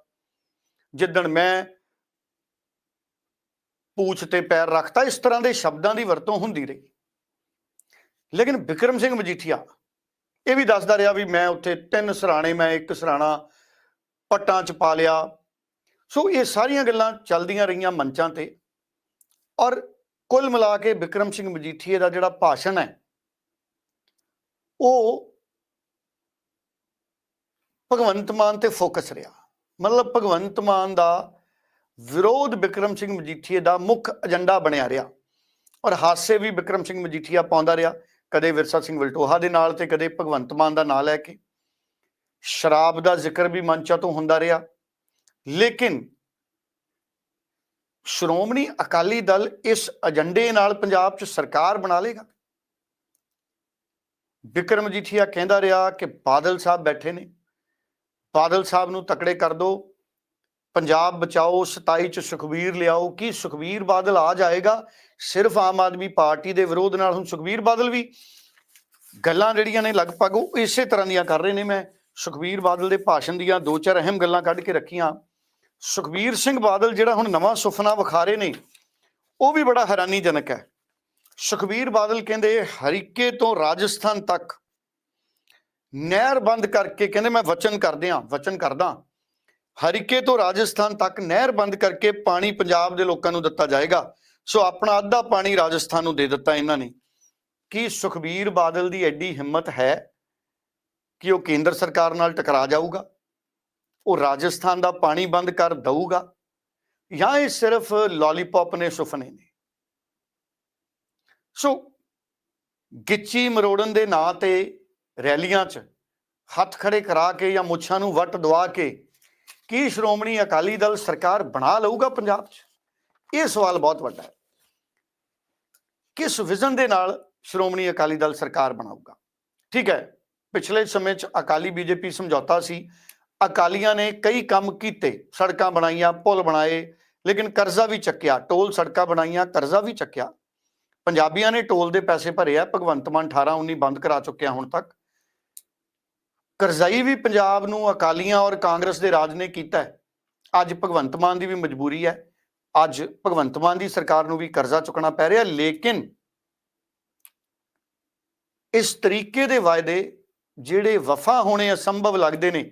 ਜਿੱਦਣ ਮੈਂ ਪੂਛ ਤੇ ਪੈਰ ਰੱਖਤਾ, ਇਸ ਤਰ੍ਹਾਂ ਦੇ ਸ਼ਬਦਾਂ ਦੀ ਵਰਤੋਂ ਹੁੰਦੀ ਰਹੀ। ਲੇਕਿਨ ਵਿਕਰਮ ਸਿੰਘ ਮਜੀਠੀਆ ਇਹ ਵੀ ਦੱਸਦਾ ਰਿਹਾ ਵੀ ਮੈਂ ਉੱਥੇ ਤਿੰਨ ਸਰਾਣੇ, ਮੈਂ ਇੱਕ ਸਰਾਣਾ ਪੱਟਾਂ 'ਚ ਪਾ ਲਿਆ। ਸੋ ਇਹ ਸਾਰੀਆਂ ਗੱਲਾਂ ਚੱਲਦੀਆਂ ਰਹੀਆਂ ਮੰਚਾਂ ਤੇ। ਔਰ ਕੁੱਲ ਮਿਲਾ ਕੇ ਵਿਕਰਮ ਸਿੰਘ ਮਜੀਠੀਏ ਦਾ ਜਿਹੜਾ ਭਾਸ਼ਣ ਹੈ, ਉਹ ਭਗਵੰਤ ਮਾਨ ਤੇ ਫੋਕਸ ਰਿਹਾ। ਮਤਲਬ ਭਗਵੰਤ ਮਾਨ ਦਾ ਵਿਰੋਧ ਬਿਕਰਮ ਸਿੰਘ ਮਜੀਠੀਏ ਦਾ ਮੁੱਖ ਏਜੰਡਾ ਬਣਿਆ ਰਿਹਾ। ਔਰ ਹਾਸੇ ਵੀ ਬਿਕਰਮ ਸਿੰਘ ਮਜੀਠੀਆ ਪਾਉਂਦਾ ਰਿਹਾ। ਕਦੇ ਵਿਰਸਾ ਸਿੰਘ ਵਲਟੋਹਾ ਦੇ ਨਾਲ ਤੇ ਕਦੇ ਭਗਵੰਤ ਮਾਨ ਦਾ ਨਾਂ ਲੈ ਕੇ। ਸ਼ਰਾਬ ਦਾ ਜ਼ਿਕਰ ਵੀ ਮੰਚਾਂ ਤੋਂ ਹੁੰਦਾ ਰਿਹਾ। ਲੇਕਿਨ ਸ਼੍ਰੋਮਣੀ ਅਕਾਲੀ ਦਲ ਇਸ ਏਜੰਡੇ ਨਾਲ ਪੰਜਾਬ 'ਚ ਸਰਕਾਰ ਬਣਾ ਲੇਗਾ। ਬਿਕਰਮ ਮਜੀਠੀਆ ਕਹਿੰਦਾ ਰਿਹਾ ਕਿ ਬਾਦਲ ਸਾਹਿਬ ਬੈਠੇ ਨੇ। ਬਾਦਲ ਸਾਹਿਬ ਨੂੰ ਤਕੜੇ ਕਰ ਦਿਓ। ਪੰਜਾਬ ਬਚਾਓ 27 ਚ ਸੁਖਬੀਰ ਲਿਆਓ, ਕੀ ਸੁਖਬੀਰ ਬਾਦਲ ਆ ਜਾਏਗਾ? ਸਿਰਫ ਆਮ ਆਦਮੀ ਪਾਰਟੀ ਦੇ ਵਿਰੋਧ ਨਾਲ ਹੁਣ ਸੁਖਬੀਰ ਬਾਦਲ ਵੀ ਗੱਲਾਂ ਜਿਹੜੀਆਂ ਨੇ ਲਗਭਗ ਉਹ ਇਸੇ ਤਰ੍ਹਾਂ ਦੀਆਂ ਕਰ ਰਹੇ ਨੇ। ਮੈਂ ਸੁਖਬੀਰ ਬਾਦਲ ਦੇ ਭਾਸ਼ਣ ਦੀਆਂ ਦੋ ਚਾਰ ਅਹਿਮ ਗੱਲਾਂ ਕੱਢ ਕੇ ਰੱਖੀਆਂ। ਸੁਖਬੀਰ ਸਿੰਘ ਬਾਦਲ ਜਿਹੜਾ ਹੁਣ ਨਵਾਂ ਸੁਫਨਾ ਵਿਖਾ ਰਹੇ ਨੇ, ਉਹ ਵੀ ਬੜਾ ਹੈਰਾਨੀਜਨਕ ਹੈ। ਸੁਖਬੀਰ ਬਾਦਲ ਕਹਿੰਦੇ, ਹਰੀਕੇ ਤੋਂ ਰਾਜਸਥਾਨ ਤੱਕ ਨਹਿਰ ਬੰਦ ਕਰਕੇ ਕਹਿੰਦੇ, ਮੈਂ ਵਚਨ ਕਰਦੇ ਆ ਵਚਨ ਕਰਦਾ ਹਰੀਕੇ ਤੋਂ ਰਾਜਸਥਾਨ ਤੱਕ ਨਹਿਰ ਬੰਦ ਕਰਕੇ ਪਾਣੀ ਪੰਜਾਬ ਦੇ ਲੋਕਾਂ ਨੂੰ ਦਿੱਤਾ ਜਾਏਗਾ। ਸੋ ਆਪਣਾ ਅੱਧਾ ਪਾਣੀ ਰਾਜਸਥਾਨ ਨੂੰ ਦੇ ਦਿੱਤਾ ਇਹਨਾਂ ਨੇ। ਕੀ ਸੁਖਬੀਰ ਬਾਦਲ ਦੀ ਐਡੀ ਹਿੰਮਤ ਹੈ ਕਿ ਉਹ ਕੇਂਦਰ ਸਰਕਾਰ ਨਾਲ ਟਕਰਾ ਜਾਊਗਾ? ਉਹ ਰਾਜਸਥਾਨ ਦਾ ਪਾਣੀ ਬੰਦ ਕਰ ਦਊਗਾ? ਜਾਂ ਇਹ ਸਿਰਫ ਲੋਲੀਪੌਪ ਨੇ ਸੁਪਨੇ ਨੇ? ਸੋ ਗਿੱਚੀ ਮਰੋੜਨ ਦੇ ਨਾਂ ਤੇ ਰੈਲੀਆਂ 'ਚ ਹੱਥ ਖੜੇ ਕਰਾ ਕੇ ਜਾਂ ਮੁੱਛਾਂ ਨੂੰ ਵੱਟ ਦਵਾ ਕੇ ਕੀ ਸ਼੍ਰੋਮਣੀ ਅਕਾਲੀ ਦਲ ਸਰਕਾਰ ਬਣਾ ਲਊਗਾ ਪੰਜਾਬ 'ਚ? ਇਹ ਸਵਾਲ ਬਹੁਤ ਵੱਡਾ ਹੈ। ਕਿਸ ਵਿਜ਼ਨ ਦੇ ਨਾਲ ਸ਼੍ਰੋਮਣੀ ਅਕਾਲੀ ਦਲ ਸਰਕਾਰ ਬਣਾਊਗਾ? ਠੀਕ ਹੈ, ਪਿਛਲੇ ਸਮੇਂ 'ਚ ਅਕਾਲੀ ਬੀਜੇਪੀ ਸਮਝੌਤਾ ਸੀ। ਅਕਾਲੀਆਂ ਨੇ ਕਈ ਕੰਮ ਕੀਤੇ, ਸੜਕਾਂ ਬਣਾਈਆਂ, ਪੁਲ ਬਣਾਏ, ਲੇਕਿਨ ਕਰਜ਼ਾ ਵੀ ਚੱਕਿਆ, ਟੋਲ ਸੜਕਾਂ ਬਣਾਈਆਂ, ਕਰਜ਼ਾ ਵੀ ਚੱਕਿਆ। ਪੰਜਾਬੀਆਂ ਨੇ ਟੋਲ ਦੇ ਪੈਸੇ ਭਰੇ ਆ, ਭਗਵੰਤ ਮਾਨ 18 19 ਬੰਦ ਕਰਾ ਚੁੱਕਿਆ ਹੁਣ ਤੱਕ। ਕਰਜ਼ਾਈ ਵੀ ਪੰਜਾਬ ਨੂੰ ਅਕਾਲੀਆਂ ਔਰ ਕਾਂਗਰਸ ਦੇ ਰਾਜ ਨੇ ਕੀਤਾ ਹੈ। ਅੱਜ ਭਗਵੰਤ ਮਾਨ ਦੀ ਵੀ ਮਜਬੂਰੀ ਹੈ। ਅੱਜ ਭਗਵੰਤ ਮਾਨ ਦੀ ਸਰਕਾਰ ਨੂੰ ਵੀ ਕਰਜ਼ਾ ਚੁੱਕਣਾ ਪੈ ਰਿਹਾ, ਲੇਕਿਨ ਇਸ ਤਰੀਕੇ ਦੇ ਵਾਅਦੇ ਜਿਹੜੇ ਵਫਾ ਹੋਣੇ ਅਸੰਭਵ ਲੱਗਦੇ ਨੇ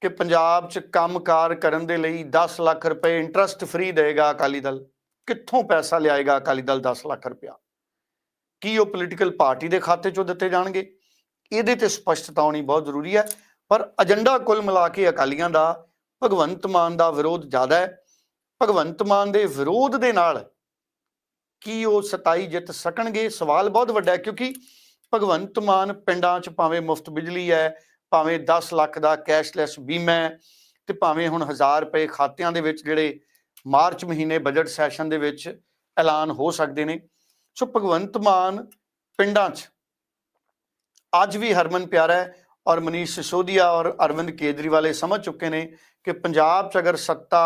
ਕਿ ਪੰਜਾਬ 'ਚ ਕੰਮਕਾਰ ਕਰਨ ਦੇ ਲਈ 10 ਲੱਖ ਰੁਪਏ ਇੰਟਰਸਟ ਫ੍ਰੀ ਦੇਗਾ ਅਕਾਲੀ ਦਲ, ਕਿੱਥੋਂ ਪੈਸਾ ਲਿਆਏਗਾ ਅਕਾਲੀ ਦਲ 10 ਲੱਖ ਰੁਪਇਆ? ਕੀ ਉਹ ਪੋਲੀਟੀਕਲ ਪਾਰਟੀ ਦੇ ਖਾਤੇ 'ਚੋਂ ਦਿੱਤੇ ਜਾਣਗੇ? ਇਹਦੇ ਤੇ ਸਪਸ਼ਟਤਾ ਆਉਣੀ ਬਹੁਤ ਜ਼ਰੂਰੀ ਹੈ। ਪਰ ਏਜੰਡਾ ਕੁੱਲ ਮਿਲਾ ਕੇ ਅਕਾਲੀਆਂ ਦਾ, ਭਗਵੰਤ ਮਾਨ ਦਾ ਵਿਰੋਧ ਜ਼ਿਆਦਾ ਹੈ। ਭਗਵੰਤ ਮਾਨ ਦੇ ਵਿਰੋਧ ਦੇ ਨਾਲ ਕੀ ਉਹ 27 ਜਿੱਤ ਸਕਣਗੇ? ਸਵਾਲ ਬਹੁਤ ਵੱਡਾ ਹੈ, ਕਿਉਂਕਿ ਭਗਵੰਤ ਮਾਨ ਪਿੰਡਾਂ 'ਚ ਭਾਵੇਂ ਮੁਫਤ ਬਿਜਲੀ ਹੈ, ਭਾਵੇਂ 10 ਲੱਖ ਦਾ ਕੈਸ਼ਲੈਸ ਬੀਮਾ ਹੈ ਤੇ ਭਾਵੇਂ ਹੁਣ 1000 ਰੁਪਏ ਖਾਤਿਆਂ ਦੇ ਵਿੱਚ ਜਿਹੜੇ ਮਾਰਚ ਮਹੀਨੇ ਬਜਟ ਸੈਸ਼ਨ ਦੇ ਵਿੱਚ ਐਲਾਨ ਹੋ ਸਕਦੇ ਨੇ। ਸੋ ਭਗਵੰਤ ਮਾਨ ਪਿੰਡਾਂ 'ਚ ਅੱਜ ਵੀ ਹਰਮਨ ਪਿਆਰਾ ਹੈ ਔਰ ਮਨੀਸ਼ ਸਿਸੋਦੀਆ ਔਰ ਅਰਵਿੰਦ ਕੇਜਰੀਵਾਲ ਇਹ ਸਮਝ ਚੁੱਕੇ ਨੇ ਕਿ ਪੰਜਾਬ 'ਚ ਅਗਰ ਸੱਤਾ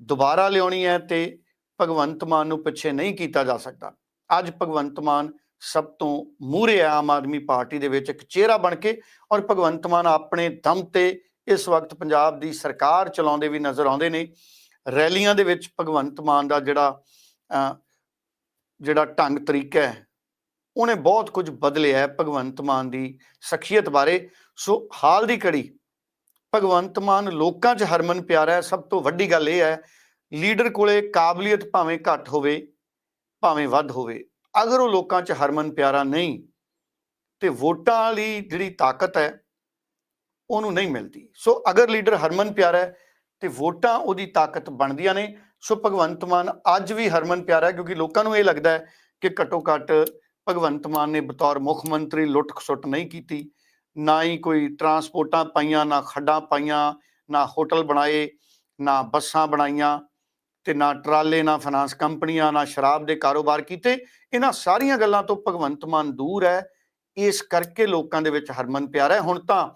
ਦੁਬਾਰਾ ਲਿਆਉਣੀ ਹੈ ਤੇ ਭਗਵੰਤ ਮਾਨ ਨੂੰ ਪਿੱਛੇ ਨਹੀਂ ਕੀਤਾ ਜਾ ਸਕਦਾ। ਅੱਜ ਭਗਵੰਤ ਮਾਨ ਸਭ ਤੋਂ ਮੂਹਰੇ ਹੈ ਆਮ ਆਦਮੀ ਪਾਰਟੀ ਦੇ ਵਿੱਚ, ਇੱਕ ਚਿਹਰਾ ਬਣ ਕੇ ਔਰ ਭਗਵੰਤ ਮਾਨ ਆਪਣੇ ਦਮ ਤੇ ਇਸ ਵਕਤ ਪੰਜਾਬ ਦੀ ਸਰਕਾਰ ਚਲਾਉਂਦੇ ਵੀ ਨਜ਼ਰ ਆਉਂਦੇ ਨੇ। ਰੈਲੀਆਂ ਦੇ ਵਿੱਚ ਭਗਵੰਤ ਮਾਨ ਦਾ ਜਿਹੜਾ ਜਿਹੜਾ ਢੰਗ ਤਰੀਕਾ ਹੈ ਉਹਨੇ ਬਹੁਤ ਕੁਝ ਬਦਲਿਆ ਹੈ ਭਗਵੰਤ ਮਾਨ ਦੀ ਸ਼ਖਸੀਅਤ ਬਾਰੇ। ਸੋ ਹਾਲ ਦੀ ਕੜੀ ਭਗਵੰਤ ਮਾਨ ਲੋਕਾਂ 'ਚ ਹਰਮਨ ਪਿਆਰਾ ਹੈ। ਸਭ ਤੋਂ ਵੱਡੀ ਗੱਲ ਇਹ ਹੈ, ਲੀਡਰ ਕੋਲੇ ਕਾਬਲੀਅਤ ਭਾਵੇਂ ਘੱਟ ਹੋਵੇ, ਭਾਵੇਂ ਵੱਧ ਹੋਵੇ, ਅਗਰ ਉਹ ਲੋਕਾਂ 'ਚ ਹਰਮਨ ਪਿਆਰਾ ਨਹੀਂ, ਤੇ ਵੋਟਾਂ ਵਾਲੀ ਜਿਹੜੀ ਤਾਕਤ ਹੈ, ਉਹਨੂੰ ਨਹੀਂ ਮਿਲਦੀ। ਸੋ ਅਗਰ ਲੀਡਰ ਹਰਮਨ ਪਿਆਰਾ ਹੈ, ਤੇ ਵੋਟਾਂ ਉਹਦੀ ਤਾਕਤ ਬਣਦੀਆਂ ਨੇ। ਸੋ ਭਗਵੰਤ ਮਾਨ ਅੱਜ ਵੀ ਹਰਮਨ ਪਿਆਰਾ ਕਿਉਂਕਿ ਲੋਕਾਂ ਨੂੰ ਇਹ ਲੱਗਦਾ ਹੈ ਕਿ ਘੱਟੋ ਘੱਟ ਭਗਵੰਤ ਮਾਨ ਨੇ ਬਤੌਰ ਮੁੱਖ ਮੰਤਰੀ ਲੁੱਟ ਖਸੁੱਟ ਨਹੀਂ ਕੀਤੀ, ਨਾ ਹੀ ਕੋਈ ਟਰਾਂਸਪੋਰਟਾਂ ਪਾਈਆਂ, ਨਾ ਖੱਡਾਂ ਪਾਈਆਂ, ਨਾ ਹੋਟਲ ਬਣਾਏ, ਨਾ ਬੱਸਾਂ ਬਣਾਈਆਂ ਤੇ ਨਾ ਟਰਾਲੇ, ਨਾ ਫਾਈਨਾਂਸ ਕੰਪਨੀਆਂ, ਨਾ ਸ਼ਰਾਬ ਦੇ ਕਾਰੋਬਾਰ ਕੀਤੇ। ਇਹਨਾਂ ਸਾਰੀਆਂ ਗੱਲਾਂ ਤੋਂ ਭਗਵੰਤ ਮਾਨ ਦੂਰ ਹੈ। ਇਸ ਕਰਕੇ ਲੋਕਾਂ ਦੇ ਵਿੱਚ ਹਰਮਨ ਪਿਆਰਾ ਹੈ। ਹੁਣ ਤਾਂ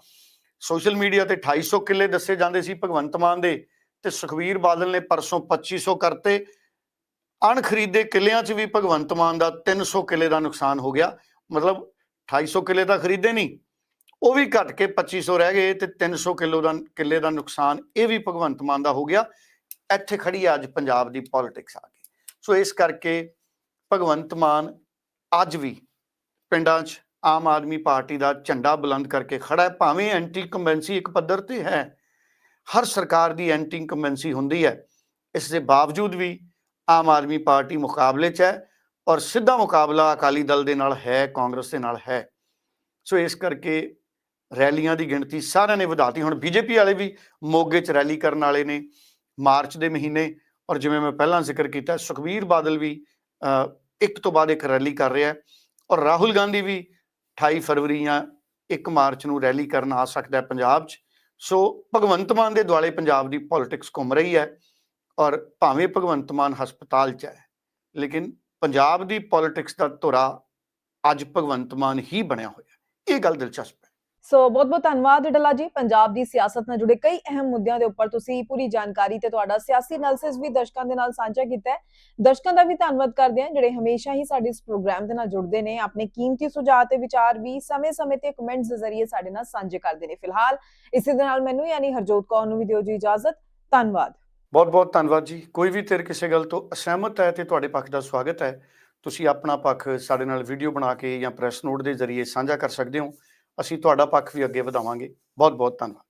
ਸੋਸ਼ਲ ਮੀਡੀਆ ਤੇ 250 ਕਿੱਲੇ ਦੱਸੇ ਜਾਂਦੇ ਸੀ ਭਗਵੰਤ ਮਾਨ ਦੇ ਤੇ ਸੁਖਵੀਰ ਬਾਦਲ ਨੇ ਪਰਸੋਂ 2500 ਕਰਤੇ। ਅਣਖਰੀਦੇ ਕਿੱਲਿਆਂ 'ਚ ਵੀ ਭਗਵੰਤ ਮਾਨ ਦਾ 300 ਕਿੱਲੇ ਦਾ ਨੁਕਸਾਨ ਹੋ ਗਿਆ। ਮਤਲਬ 250 ਕਿੱਲੇ ਤਾਂ ਖਰੀਦੇ ਨਹੀਂ ਉਹ ਵੀ ਘਟ ਕੇ 2500 ਰਹਿ ਗਏ ਤੇ 300 ਕਿਲੋ ਦਾ, ਕਿੱਲੇ ਦਾ ਨੁਕਸਾਨ ਇਹ ਵੀ ਭਗਵੰਤ ਮਾਨ ਦਾ ਹੋ ਗਿਆ। ਇੱਥੇ ਖੜੀ ਹੈ ਅੱਜ ਪੰਜਾਬ ਦੀ ਪੋਲਿਟਿਕਸ ਆ ਗਈ ਸੋ ਇਸ ਕਰਕੇ ਭਗਵੰਤ ਮਾਨ ਅੱਜ ਵੀ ਪਿੰਡਾਂ 'ਚ ਆਮ ਆਦਮੀ ਪਾਰਟੀ ਦਾ ਝੰਡਾ ਬੁਲੰਦ ਕਰਕੇ ਖੜਾ ਹੈ। ਭਾਵੇਂ ਐਂਟੀ ਕੰਬੈਂਸੀ ਇੱਕ ਪੱਧਰ ਤੇ ਹੈ, ਹਰ ਸਰਕਾਰ ਦੀ ਐਂਟੀ ਕੰਬੈਂਸੀ ਹੁੰਦੀ ਹੈ। ਇਸ ਦੇ ਬਾਵਜੂਦ ਵੀ ਆਮ ਆਦਮੀ ਪਾਰਟੀ ਮੁਕਾਬਲੇ 'ਚ ਹੈ ਔਰ ਸਿੱਧਾ ਮੁਕਾਬਲਾ ਅਕਾਲੀ ਦਲ ਦੇ ਨਾਲ ਹੈ, ਕਾਂਗਰਸ ਦੇ ਨਾਲ ਹੈ। ਸੋ ਇਸ ਕਰਕੇ ਰੈਲੀਆਂ ਦੀ ਗਿਣਤੀ ਸਾਰਿਆਂ ਨੇ ਵਧਾਤੀ ਹੁਣ ਬੀਜੇਪੀ ਵਾਲੇ ਵੀ ਮੋਗੇ 'ਚ ਰੈਲੀ ਕਰਨ ਵਾਲੇ ਨੇ, ਮਾਰਚ ਦੇ ਮਹੀਨੇ ਔਰ ਜਿਵੇਂ ਮੈਂ ਪਹਿਲਾਂ ਜ਼ਿਕਰ ਕੀਤਾ ਸੁਖਵੀਰ ਬਾਦਲ ਵੀ ਇੱਕ ਤੋਂ ਬਾਅਦ ਇੱਕ ਰੈਲੀ ਕਰ ਰਿਹਾ ਔਰ ਰਾਹੁਲ ਗਾਂਧੀ ਵੀ 28 ਫਰਵਰੀ ਜਾਂ 1 ਮਾਰਚ ਨੂੰ ਰੈਲੀ ਕਰਨ ਆ ਸਕਦਾ ਹੈ ਪੰਜਾਬ 'ਚ। ਸੋ ਭਗਵੰਤ ਮਾਨ ਦੇ ਦੁਆਲੇ ਪੰਜਾਬ ਦੀ ਪੋਲਿਟਿਕਸ ਘੁੰਮ ਰਹੀ ਹੈ। ਔਰ ਭਾਵੇਂ ਭਗਵੰਤ ਮਾਨ ਹਸਪਤਾਲ 'ਚ ਹੈ, ਲੇਕਿਨ ਪੰਜਾਬ ਦੀ ਪੋਲਿਟਿਕਸ ਦਾ ਧੁਰਾ ਅੱਜ ਭਗਵੰਤ ਮਾਨ ਹੀ ਬਣਿਆ ਹੋਇਆ ਇਹ ਗੱਲ ਦਿਲਚਸਪ ਹੈ। ਸੋ ਬਹੁਤ ਬਹੁਤ ਧੰਨਵਾਦ ਡੱਲਾ ਜੀ। ਪੰਜਾਬ ਦੀ ਸਿਆਸਤ ਨਾਲ ਜੁੜੇ ਕਈ ਅਹਿਮ ਮੁੱਦਿਆਂ ਦੇ ਉੱਪਰ ਤੁਸੀਂ ਪੂਰੀ ਜਾਣਕਾਰੀ ਤੇ ਤੁਹਾਡਾ ਸਿਆਸੀ ਐਨਾਲਿਸਿਸ ਵੀ ਦਰਸ਼ਕਾਂ ਦੇ ਨਾਲ ਸਾਂਝਾ ਕੀਤਾ ਹੈ। ਦਰਸ਼ਕਾਂ ਦਾ ਵੀ ਧੰਨਵਾਦ ਕਰਦੇ ਹਾਂ, ਜਿਹੜੇ ਹਮੇਸ਼ਾ ਹੀ ਸਾਡੇ ਇਸ ਪ੍ਰੋਗਰਾਮ ਦੇ ਨਾਲ ਜੁੜਦੇ ਨੇ। ਆਪਣੇ ਕੀਮਤੀ ਸੁਝਾਅ ਤੇ ਵਿਚਾਰ ਵੀ ਸਮੇਂ-ਸਮੇਂ ਤੇ ਕਮੈਂਟਸ ਦੇ ਜ਼ਰੀਏ ਸਾਡੇ ਨਾਲ ਸਾਂਝੇ ਕਰਦੇ ਨੇ। ਫਿਲਹਾਲ, ਇਸੇ ਦੇ ਨਾਲ ਮੈਨੂੰ ਯਾਨੀ ਹਰਜੋਤ ਕੌਰ ਨੂੰ ਵੀ ਦਿਓ ਜੀ ਇਜਾਜ਼ਤ। ਧੰਨਵਾਦ। ਬਹੁਤ ਬਹੁਤ ਧੰਨਵਾਦ ਜੀ। ਕੋਈ ਵੀ ਤੇਰੇ ਕਿਸੇ ਗੱਲ ਤੋਂ ਅਸਹਿਮਤ ਹੈ ਤੇ ਤੁਹਾਡੇ ਪੱਖ ਦਾ ਸਵਾਗਤ ਹੈ, ਤੁਸੀਂ ਆਪਣਾ ਪੱਖ ਸਾਡੇ ਨਾਲ ਵੀਡੀਓ ਬਣਾ ਕੇ ਜਾਂ ਪ੍ਰੈਸ ਨੋਟ ਦੇ ਜ਼ਰੀਏ ਸਾਂਝਾ ਕਰ ਸਕਦੇ ਹੋ। ਅਸੀਂ ਤੁਹਾਡਾ ਪੱਖ ਵੀ ਅੱਗੇ ਵਧਾਵਾਂਗੇ। ਬਹੁਤ ਬਹੁਤ ਧੰਨਵਾਦ।